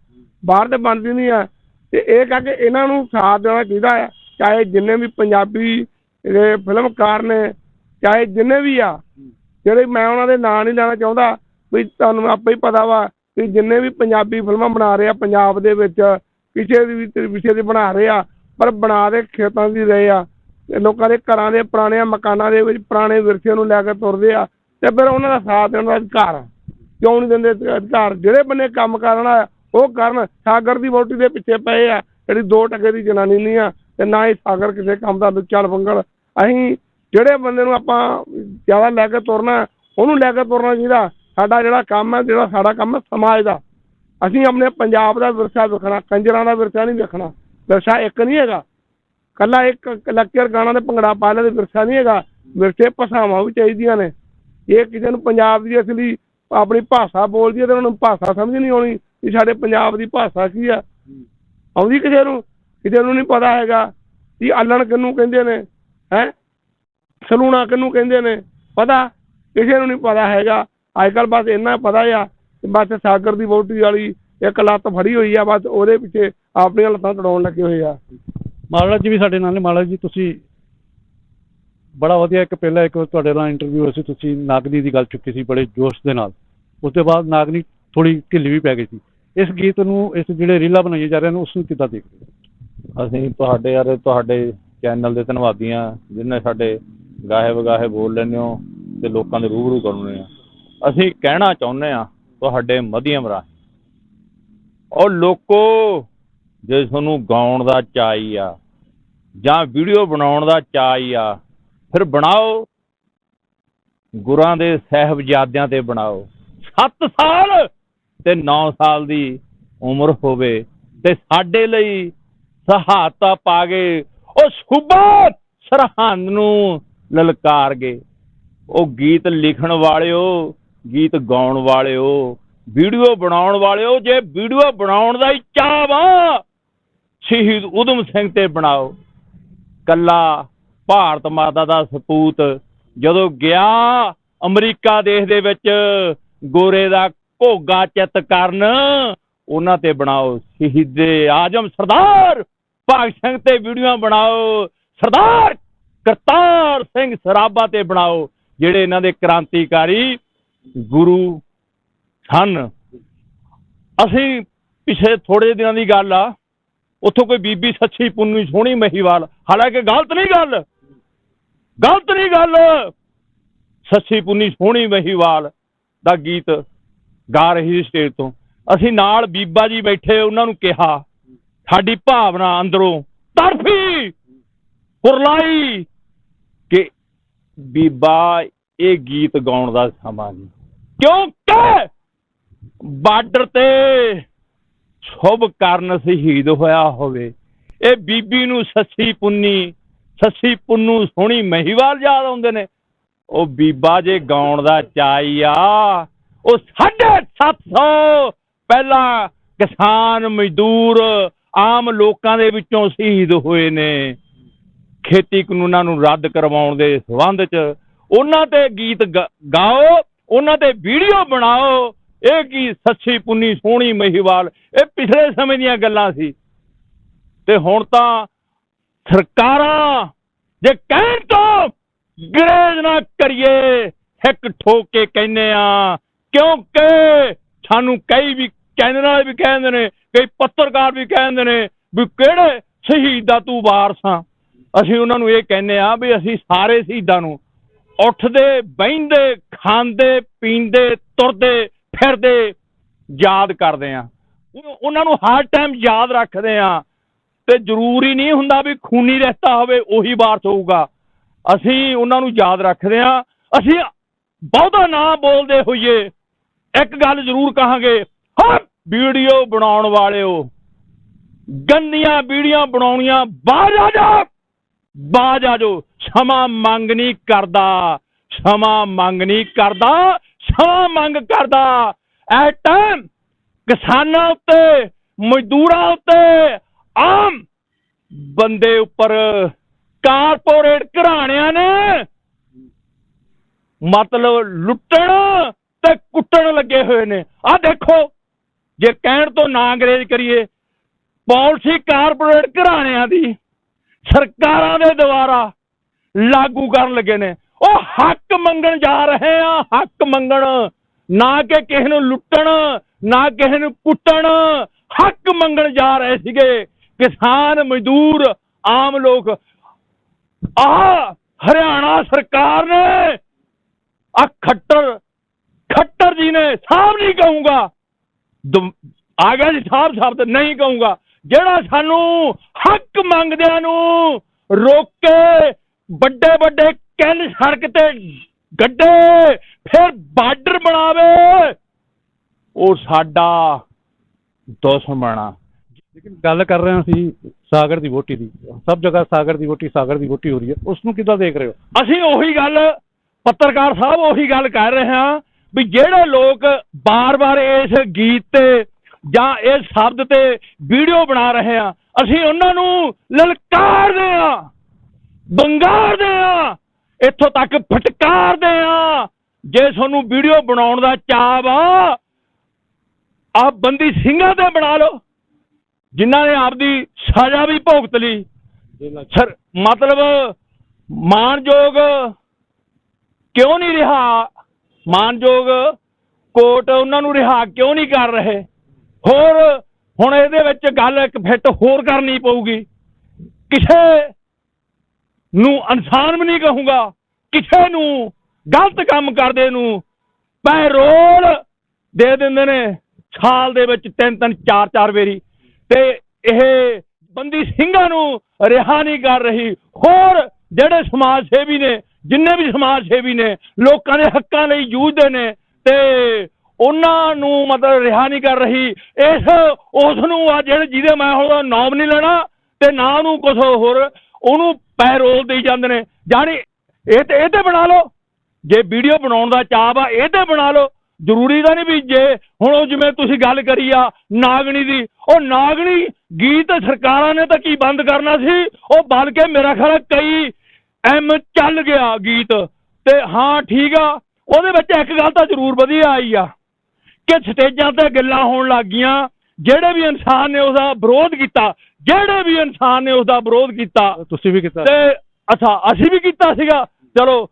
ਬਾਹਰ ਤੇ ਬਣਦੀ ਨਹੀਂ ਆ। ਤੇ ਇਹ ਕਰਕੇ ਇਹਨਾਂ ਨੂੰ ਸਾਥ ਦੇਣਾ ਚਾਹੀਦਾ ਆ। ਚਾਹੇ ਜਿੰਨੇ ਵੀ ਪੰਜਾਬੀ ਜਿਹੜੇ ਫਿਲਮਕਾਰ ਨੇ, ਚਾਹੇ ਜਿੰਨੇ ਵੀ ਆ, ਜਿਹੜੇ ਮੈਂ ਉਹਨਾਂ ਦੇ ਨਾਂ ਨਹੀਂ ਲੈਣਾ ਚਾਹੁੰਦਾ, ਵੀ ਤੁਹਾਨੂੰ ਆਪੇ ਹੀ ਪਤਾ ਵਾ ਵੀ ਜਿੰਨੇ ਵੀ ਪੰਜਾਬੀ ਫਿਲਮਾਂ ਬਣਾ ਰਹੇ ਆ, ਪੰਜਾਬ ਦੇ ਵਿੱਚ, ਕਿਸੇ ਵੀ ਵਿਸ਼ੇ ਦੀ ਬਣਾ ਰਹੇ ਆ, ਪਰ ਬਣਾ ਦੇ ਖੇਤਾਂ ਦੀ ਰਹੇ ਆ। ਲੋਕਾਂ ਦੇ ਘਰਾਂ ਦੇ ਪੁਰਾਣੇ ਮਕਾਨਾਂ ਦੇ ਵਿੱਚ ਪੁਰਾਣੇ ਵਿਰਸੇ ਨੂੰ ਲੈ ਕੇ ਤੁਰਦੇ ਆ ਤੇ ਫਿਰ ਉਹਨਾਂ ਦਾ ਸਾਥ ਦੇਣ ਦਾ ਅਧਿਕਾਰ ਆ। ਕਿਉਂ ਨਹੀਂ ਦਿੰਦੇ ਅਧਿਕਾਰ? ਜਿਹੜੇ ਬੰਨੇ ਕੰਮ ਕਰਨਾ ਉਹ ਕਰਨ। ਸਾਗਰ ਦੀ ਵੋਟੀ ਦੇ ਪਿੱਛੇ ਪਏ ਆ, ਜਿਹੜੀ ਦੋ ਟਕੇ ਦੀ ਜਨਾਨੀ ਨਹੀਂ ਆ ਤੇ ਨਾ ਹੀ ਸਾਗਰ ਕਿਸੇ ਕੰਮ ਦਾ ਚੱਲ ਬੰਗਲ ਅਸੀਂ ਜਿਹੜੇ ਬੰਦੇ ਨੂੰ ਆਪਾਂ ਜ਼ਿਆਦਾ ਲੈ ਕੇ ਤੁਰਨਾ, ਉਹਨੂੰ ਲੈ ਕੇ ਤੁਰਨਾ ਚਾਹੀਦਾ। ਸਾਡਾ ਜਿਹੜਾ ਕੰਮ ਹੈ ਜਿਹੜਾ ਸਾਡਾ ਕੰਮ ਹੈ ਸਮਾਜ ਦਾ। ਅਸੀਂ ਆਪਣੇ ਪੰਜਾਬ ਦਾ ਵਿਰਸਾ ਵੇਖਣਾ, ਕੰਜਰਾਂ ਦਾ ਵਿਰਸਾ ਨਹੀਂ ਵੇਖਣਾ। ਵਿਰਸਾ ਇੱਕ ਨਹੀਂ ਹੈਗਾ। ਕੱਲਾ ਇੱਕ ਲੈਕਚਰ ਗਾਣਾ ਤੇ ਭੰਗੜਾ ਪਾ ਲੈ ਤੇ ਵਿਰਸਾ ਨਹੀਂ ਹੈਗਾ। ਵਿਰਸੇ ਭਾਸ਼ਾਵਾਂ ਵੀ ਚਾਹੀਦੀਆਂ ਨੇ। ਇਹ ਕਿਸੇ ਨੂੰ ਪੰਜਾਬ ਦੀ ਅਸਲੀ ਆਪਣੀ ਭਾਸ਼ਾ ਬੋਲਦੀ ਹੈ ਤੇ ਉਹਨਾਂ ਨੂੰ ਭਾਸ਼ਾ ਸਮਝ ਨਹੀਂ ਆਉਣੀ ਕਿ ਸਾਡੇ ਪੰਜਾਬ ਦੀ ਭਾਸ਼ਾ ਕੀ ਆ। ਆਉਂਦੀ ਕਿਸੇ ਨੂੰ? ਕਿਸੇ ਨੂੰ ਨਹੀਂ ਪਤਾ ਹੈਗਾ ਕਿ ਆਲਣ ਕਿਹਨੂੰ ਕਹਿੰਦੇ ਨੇ, ਹੈ? ਸਲੂਣਾ ਕਿਹਨੂੰ ਕਹਿੰਦੇ ਨੇ? ਪਤਾ? ਕਿਸੇ ਨੂੰ ਨਹੀਂ ਪਤਾ ਹੈਗਾ। ਅੱਜ ਕੱਲ ਬਸ ਇੰਨਾ ਪਤਾ ਆ ਬਸ ਸਾਗਰ ਦੀ ਵੋਟੀ ਵਾਲੀ ਇੱਕ ਲੱਤ ਫੜੀ ਹੋਈ ਆ, ਬਸ ਉਹਦੇ ਪਿੱਛੇ ਆਪਣੀਆਂ ਲੱਤਾਂ ਤੜਾਉਣ ਲੱਗੇ ਹੋਏ ਆ। ਮਹਾਰਾਜ ਜੀ ਵੀ ਸਾਡੇ ਨਾਲ ਨੇ। ਮਹਾਰਾਜ ਜੀ, ਤੁਸੀਂ ਬੜਾ ਵਧੀਆ ਇੱਕ ਪਹਿਲਾਂ ਇੱਕ ਵਾਰ ਤੁਹਾਡੇ ਨਾਲ ਇੰਟਰਵਿਊ ਹੋਇਆ ਸੀ। ਤੁਸੀਂ ਨਾਗਨੀ ਦੀ ਗੱਲ ਚੁੱਕੀ ਸੀ ਬੜੇ ਜੋਸ਼ ਦੇ ਨਾਲ। ਉਸ ਤੋਂ ਬਾਅਦ ਨਾਗਨੀ ਥੋੜੀ ਢਿੱਲੀ ਵੀ ਪੈ ਗਈ ਸੀ। ਇਸ ਗੀਤ ਨੂੰ, ਇਸ ਜਿਹੜੇ ਰੀਲਾਂ ਬਣਾਈਆਂ ਜਾ ਰਹੀਆਂ ਨੇ ਉਸ ਨੂੰ ਕਿੱਦਾਂ ਦੇਖਦੇ ਹੋ? ਅਸੀਂ ਤੁਹਾਡੇ ਯਾਰ, ਤੁਹਾਡੇ ਚੈਨਲ ਦੇ ਧੰਨਵਾਦੀ ਹਾਂ ਜਿਨ੍ਹਾਂ ਸਾਡੇ ਗਾਹੇ ਵਗਾਹੇ ਬੋਲ ਲੈਂਦੇ ਹੋ ਤੇ ਲੋਕਾਂ ਦੇ ਰੂਬਰੂ ਕਰਾਉਂਦੇ ਆ। ਅਸੀਂ ਕਹਿਣਾ ਚਾਹੁੰਦੇ ਆ ਤੁਹਾਡੇ ਮਧਿਅਮ ਰਾਹੀਂ। ਉਹ ਲੋਕੋ ਜੇ ਤੁਹਾਨੂੰ ਗਾਉਣ ਦਾ ਚਾਹੀ ਆ ਜਾਂ ਵੀਡੀਓ ਬਣਾਉਣ ਦਾ ਚਾਈ ਆ, ਫਿਰ ਬਣਾਓ। ਗੁਰਾਂ ਦੇ ਸਹਿਬਜ਼ਾਦਿਆਂ ਤੇ ਬਣਾਓ। 7 ਸਾਲ ਤੇ 9 ਸਾਲ ਦੀ ਉਮਰ ਹੋਵੇ ਤੇ ਸਾਡੇ ਲਈ ਸਹਾਤਾ ਪਾ ਗਏ ਉਹ ਸੂਬਾ ਸਰਹੰਦ ਨੂੰ ਲਲਕਾਰ ਗਏ ਉਹ ਗੀਤ ਲਿਖਣ ਵਾਲਿਓ, ਗੀਤ ਗਾਉਣ ਵਾਲਿਓ, ਵੀਡੀਓ ਬਣਾਉਣ ਵਾਲਿਓ, ਜੇ ਵੀਡੀਓ ਬਣਾਉਣ ਦਾ ਹੀ ਚਾਹ ਵਾ ਸ਼ਹੀਦ ਉਦਮ ਸਿੰਘ ਤੇ ਬਣਾਓ। ਕੱਲਾ ਭਾਰਤ ਮਾਤਾ ਦਾ ਸਪੂਤ ਜਦੋਂ ਗਿਆ ਅਮਰੀਕਾ ਦੇਸ਼ ਦੇ ਵਿੱਚ, ਗੋਰੇ ਦਾ ਘੋਗਾ ਚਿੱਤ ਕਰਨ, ਉਹਨਾਂ ਤੇ ਬਣਾਓ ਸ਼ਹੀਦੇ ਆਜਮ ਸਰਦਾਰ। ਭਗਤ ਸਿੰਘ ਤੇ ਵੀਡੀਓ ਬਣਾਓ, ਸਰਦਾਰ ਕਰਤਾਰ ਸਿੰਘ ਸਰਾਭਾ ਤੇ ਬਣਾਓ, ਜਿਹੜੇ ਇਹਨਾਂ ਦੇ ਕ੍ਰਾਂਤੀਕਾਰੀ ਗੁਰੂ ਹਨ ਅਸੀਂ ਪਿਛੇ ਥੋੜੇ ਦਿਨਾਂ ਦੀ ਗੱਲ ਆ ਉੱਥੋਂ ਕੋਈ ਬੀਬੀ ਸੱਚੀ ਪੁੰਨੀ ਸੋਹਣੀ ਮਹੀਵਾਲ। ਹਾਲਾਂਕਿ ਗਲਤ ਨਹੀਂ ਗੱਲ। ਗਲਤ ਨਹੀਂ ਗੱਲ। ਸੱਚੀ ਪੁੰਨੀ ਸੋਹਣੀ ਮਹੀਵਾਲ ਦਾ ਗੀਤ ਗਾ ਰਹੀ ਸੀ ਸਟੇਜ ਤੋਂ। ਅਸੀਂ ਨਾਲ ਬੀਬਾ ਜੀ ਬੈਠੇ, ਉਹਨਾਂ ਨੂੰ ਕਿਹਾ, ਸਾਡੀ ਭਾਵਨਾ ਅੰਦਰੋਂ ਤੜਫੀ। ਕੁਰਲਾਈ ਕਿ ਬੀਬਾ, ਇਹ ਗੀਤ ਗਾਉਣ ਦਾ ਸਮਾਂ ਨਹੀਂ। ਕਿਉਂਕਿ ਬਾਰਡਰ ਤੇ ਸ਼ੁਭ ਕਰਨ ਸ਼ਹੀਦ ਹੋਇਆ ਹੋਵੇ। ਇਹ ਬੀਬੀ ਨੂੰ ਸੱਸੀ ਪੁੰਨੀ, ਸੱਸੀ ਪੁੰਨੂ ਸੋਹਣੀ ਮਹੀਵਾਲ ਯਾਦ ਆਉਂਦੇ ਨੇ। ਉਹ ਬੀਬਾ ਜੇ ਗਾਉਣ ਦਾ ਚਾਈ ਆ ਉਹ 750 ਪਹਿਲਾਂ ਕਿਸਾਨ ਮਜ਼ਦੂਰ ਆਮ ਲੋਕਾਂ ਦੇ ਵਿੱਚੋਂ ਸ਼ਹੀਦ ਹੋਏ ਨੇ। ਖੇਤੀ ਕਾਨੂੰਨਾਂ ਨੂੰ ਰੱਦ ਕਰਵਾਉਣ ਦੇ ਸੰਬੰਧ 'ਚ ਉਹਨਾਂ ਤੇ ਗੀਤ ਗ- ਗਾਓ, ਉਹਨਾਂ ਤੇ ਵੀਡੀਓ ਬਣਾਓ। ਇਹ ਕੀ ਸੱਚੀ ਪੁੰਨੀ ਸੋਹਣੀ ਮਹੀਵਾਲ? ਇਹ ਪਿਛਲੇ ਸਮੇਂ ਦੀਆਂ ਗੱਲਾਂ ਸੀ। ਤੇ ਹੁਣ ਤਾਂ ਸਰਕਾਰਾਂ ਜੇ ਕਹਿਣ ਤੋਂ ਗਰੇਜ ਨਾ ਕਰੀਏ, ਇੱਕ ਠੋਕ ਕੇ ਕਹਿੰਦੇ ਆ, ਕਿਉਂਕਿ ਸਾਨੂੰ ਕਈ ਵੀ ਚੈਨਲ ਵੀ ਕਹਿੰਦੇ ਨੇ, ਕਈ ਪੱਤਰਕਾਰ ਵੀ ਕਹਿੰਦੇ ਨੇ ਵੀ ਕਿਹੜੇ ਸ਼ਹੀਦ ਦਾ ਤੂੰ ਵਾਰਸ ਆ। ਅਸੀਂ ਉਹਨਾਂ ਨੂੰ ਇਹ ਕਹਿੰਦੇ ਆ ਵੀ ਅਸੀਂ ਸਾਰੇ ਸ਼ਹੀਦਾਂ ਨੂੰ ਉੱਠਦੇ, ਬਹਿੰਦੇ, ਖਾਂਦੇ, ਪੀਂਦੇ, ਤੁਰਦੇ ਫਿਰਦੇ ਯਾਦ ਕਰਦੇ ਆ। ਉਹਨਾਂ ਨੂੰ ਹਰ ਟਾਈਮ ਯਾਦ ਰੱਖਦੇ ਆ। ਤੇ ਜ਼ਰੂਰੀ ਨਹੀਂ ਹੁੰਦਾ ਵੀ ਖੂਨੀ ਰਹਿਤਾ ਹੋਵੇ, ਉਹੀ ਵਾਰਸ ਹੋਊਗਾ ਅਸੀਂ ਉਹਨਾਂ ਨੂੰ ਯਾਦ ਰੱਖਦੇ ਆ। ਅਸੀਂ ਬਹੁਤਾ ਨਾ ਬੋਲਦੇ ਹੋਈਏ। ਇੱਕ ਗੱਲ ਜ਼ਰੂਰ ਕਹਾਂਗੇ ਹਾਂ ਵੀਡੀਓ ਬਣਾਉਣ ਵਾਲਿਓ, ਗੰਦੀਆਂ ਵੀਡੀਓ ਬਣਾਉਣੀਆਂ ਬਾਹਰ ਆ ਜਾ! ਬਾਜ ਆ ਜਾਓ ਸਮਾਂ ਮੰਗ ਨਹੀਂ ਕਰਦਾ। ਸਮਾਂ ਮੰਗ ਨਹੀਂ ਕਰਦਾ। ਸਮਾਂ ਮੰਗ ਕਰਦਾ। ਐ ਟਾਈਮ ਕਿਸਾਨਾਂ ਉੱਤੇ, ਮਜ਼ਦੂਰਾਂ ਉੱਤੇ ਆਮ ਬੰਦੇ ਉੱਪਰ ਕਾਰਪੋਰੇਟ ਘਰਾਣਿਆਂ ਨੇ ਮਤਲਬ ਲੁੱਟਣ ਤੇ ਕੁੱਟਣ ਲੱਗੇ ਹੋਏ ਨੇ। ਆਹ ਦੇਖੋ, ਜੇ ਕਹਿਣ ਤੋਂ ਨਾ ਅੰਗਰੇਜ਼ ਕਰੀਏ, ਪਾਲਿਸੀ ਕਾਰਪੋਰੇਟ ਘਰਾਣਿਆਂ ਦੀ ਸਰਕਾਰਾਂ ਦੇ ਦੁਆਰਾ ਲਾਗੂ ਕਰਨ ਲੱਗੇ ਨੇ। ਉਹ ਹੱਕ ਮੰਗਣ ਜਾ ਰਹੇ ਆ, ਹੱਕ ਮੰਗਣ। ਨਾ ਕਿ ਕਿਸੇ ਨੂੰ ਲੁੱਟਣ, ਨਾ ਕਿਸੇ ਨੂੰ ਕੁੱਟਣ। ਹੱਕ ਮੰਗਣ ਜਾ ਰਹੇ ਸੀਗੇ। ਕਿਸਾਨ, ਮਜ਼ਦੂਰ, ਆਮ ਲੋਕ। ਆਹ ਹਰਿਆਣਾ ਸਰਕਾਰ ਨੇ ਆ ਖੱਟਰ ਖੱਟਰ ਜੀ ਨੇ ਸਾਹਬ ਨਹੀਂ ਕਹੂੰਗਾ। ਆ ਗਿਆ ਜੀ ਸਾਹਬ ਸ਼ਬਦ ਨਹੀਂ ਕਹੂੰਗਾ। ਜਿਹੜਾ ਸਾਨੂੰ ਹੱਕ ਮੰਗਦਿਆਂ ਨੂੰ ਰੋਕੇ ਵੱਡੇ ਵੱਡੇ ਕੈਨ ਸੜਕ ਤੇ ਗੱਡੇ ਫਿਰ ਬਾਰਡਰ ਬਣਾਵੇ। ਉਹ ਸਾਡਾ ਦੁਸ਼ਮਣ ਆ। ਲੇਕਿਨ ਗੱਲ ਕਰ ਰਹੇ ਹਾਂ ਅਸੀਂ ਸਾਗਰ ਦੀ ਵੋਟੀ ਦੀ। ਸਭ ਜਗ੍ਹਾ ਸਾਗਰ ਦੀ ਵੋਟੀ ਸਾਗਰ ਦੀ ਵੋਟੀ ਹੋ ਰਹੀ ਹੈ। ਉਸ ਨੂੰ ਕਿੱਦਾਂ ਦੇਖ ਰਹੇ ਹੋ? ਅਸੀਂ ਉਹੀ ਗੱਲ ਪੱਤਰਕਾਰ ਸਾਹਿਬ ਉਹੀ ਗੱਲ ਕਰ ਰਹੇ ਹਾਂ ਵੀ ਜਿਹੜੇ ਲੋਕ ਬਾਰ-ਬਾਰ ਇਸ ਗੀਤ ਤੇ ਜਾਂ ਇਸ ਸ਼ਬਦ ਤੇ ਵੀਡੀਓ ਬਣਾ ਰਹੇ ਆ ਅਸੀਂ ਉਹਨਾਂ ਨੂੰ ਲਲਕਾਰਦੇ ਆ ਬੰਗਾਰਦੇ ਆ ਇੱਥੋਂ ਤੱਕ ਫਟਕਾਰਦੇ ਆ ਜੇ ਤੁਹਾਨੂੰ ਵੀਡੀਓ ਬਣਾਉਣ ਦਾ ਚਾਅ ਵਾ ਆ ਬੰਦੀ ਸਿੰਘਾਂ ਤੇ ਬਣਾ ਲਓ। ਜਿਨ੍ਹਾਂ ਨੇ ਆਪਦੀ ਸਜ਼ਾ ਵੀ ਭੁਗਤ ਲਈ। ਸਰ, ਮਤਲਬ ਮਾਨਯੋਗ ਕਿਉਂ ਨਹੀਂ ਰਿਹਾ? ਮਾਨਯੋਗ ਕੋਰਟ ਉਹਨਾਂ ਨੂੰ ਰਿਹਾ, ਕਿਉਂ ਨਹੀਂ ਕਰ ਰਹੇ? ਹੋਰ, ਹੁਣ ਇਹਦੇ ਵਿੱਚ ਗੱਲ ਇੱਕ ਫਿੱਟ ਹੋਰ ਕਰਨੀ ਪਊਗੀ। ਕਿਸੇ ਨੂੰ ਇਨਸਾਨ ਵੀ ਨਹੀਂ ਕਹੂੰਗਾ। ਕਿਸੇ ਨੂੰ ਗਲਤ ਕੰਮ ਕਰਦੇ ਨੂੰ ਪੈਰੋਲ ਦੇ ਦਿੰਦੇ ਨੇ ਸਾਲ ਦੇ ਵਿੱਚ ਤਿੰਨ ਤਿੰਨ, ਚਾਰ ਚਾਰ ਵੇਰੀ। ਤੇ ਇਹ ਬੰਦੀ ਸਿੰਘਾਂ ਨੂੰ ਰਿਹਾ ਨਹੀਂ ਕਰ ਰਹੀ। ਹੋਰ ਜਿਹੜੇ ਸਮਾਜ ਸੇਵੀ ਨੇ, ਜਿੰਨੇ ਵੀ ਸਮਾਜ ਸੇਵੀ ਨੇ, ਲੋਕਾਂ ਦੇ ਹੱਕਾਂ ਲਈ ਜੂਝਦੇ ਨੇ, ਤੇ ਉਹਨਾਂ ਨੂੰ ਮਤਲਬ ਰਿਹਾ ਨਹੀਂ ਕਰ ਰਹੀ। ਇਸ, ਉਸ ਨੂੰ ਆ ਜਿਹੜੇ ਜਿਹਦੇ ਮੈਂ ਹੁਣ ਨਾਮ ਨਹੀਂ ਲੈਣਾ, ਤੇ ਨਾ ਉਹਨੂੰ ਕੁਝ ਹੋਰ ਉਹਨੂੰ ਪੈਰੋਲ ਦੇਈ ਜਾਂਦੇ ਨੇ। ਜਾਣੀ ਇਹ ਤੇ ਇਹ ਤੇ ਬਣਾ ਲਓ। ਜੇ ਵੀਡੀਓ ਬਣਾਉਣ ਦਾ ਚਾਹ ਆ, ਇਹ ਤੇ ਬਣਾ ਲਓ। ਜ਼ਰੂਰੀ ਤਾਂ ਨਹੀਂ ਵੀ ਜੇ ਹੁਣ ਉਹ ਜਿਵੇਂ ਤੁਸੀਂ ਗੱਲ ਕਰੀ ਆ, ਨਾਗਣੀ ਦੀ। ਉਹ ਨਾਗਣੀ ਗੀਤ ਸਰਕਾਰਾਂ ਨੇ ਤਾਂ ਕੀ ਬੰਦ ਕਰਨਾ ਸੀ? ਉਹ ਬਣ ਕੇ ਮੇਰਾ ਖਿਆਲ ਕਈ ਐਮ ਚੱਲ ਗਿਆ ਗੀਤ। ਤੇ ਹਾਂ, ਠੀਕ ਆ। ਉਹਦੇ ਵਿੱਚ ਇੱਕ ਗੱਲ ਤਾਂ ਜ਼ਰੂਰ ਵਧੀਆ ਆਈ ਆ ਕਿ ਸਟੇਜਾਂ ਤੇ ਗੱਲਾਂ ਹੋਣ ਲੱਗ ਗਈਆਂ। ਜਿਹੜੇ ਵੀ ਇਨਸਾਨ ਨੇ ਉਹਦਾ ਵਿਰੋਧ ਕੀਤਾ ਜਿਹੜੇ ਵੀ ਇਨਸਾਨ ਨੇ ਉਹਦਾ ਵਿਰੋਧ ਕੀਤਾ ਤੁਸੀਂ ਵੀ ਕੀਤਾ ਤੇ ਅੱਛਾ ਅਸੀਂ ਵੀ ਕੀਤਾ ਸੀਗਾ। ਚਲੋ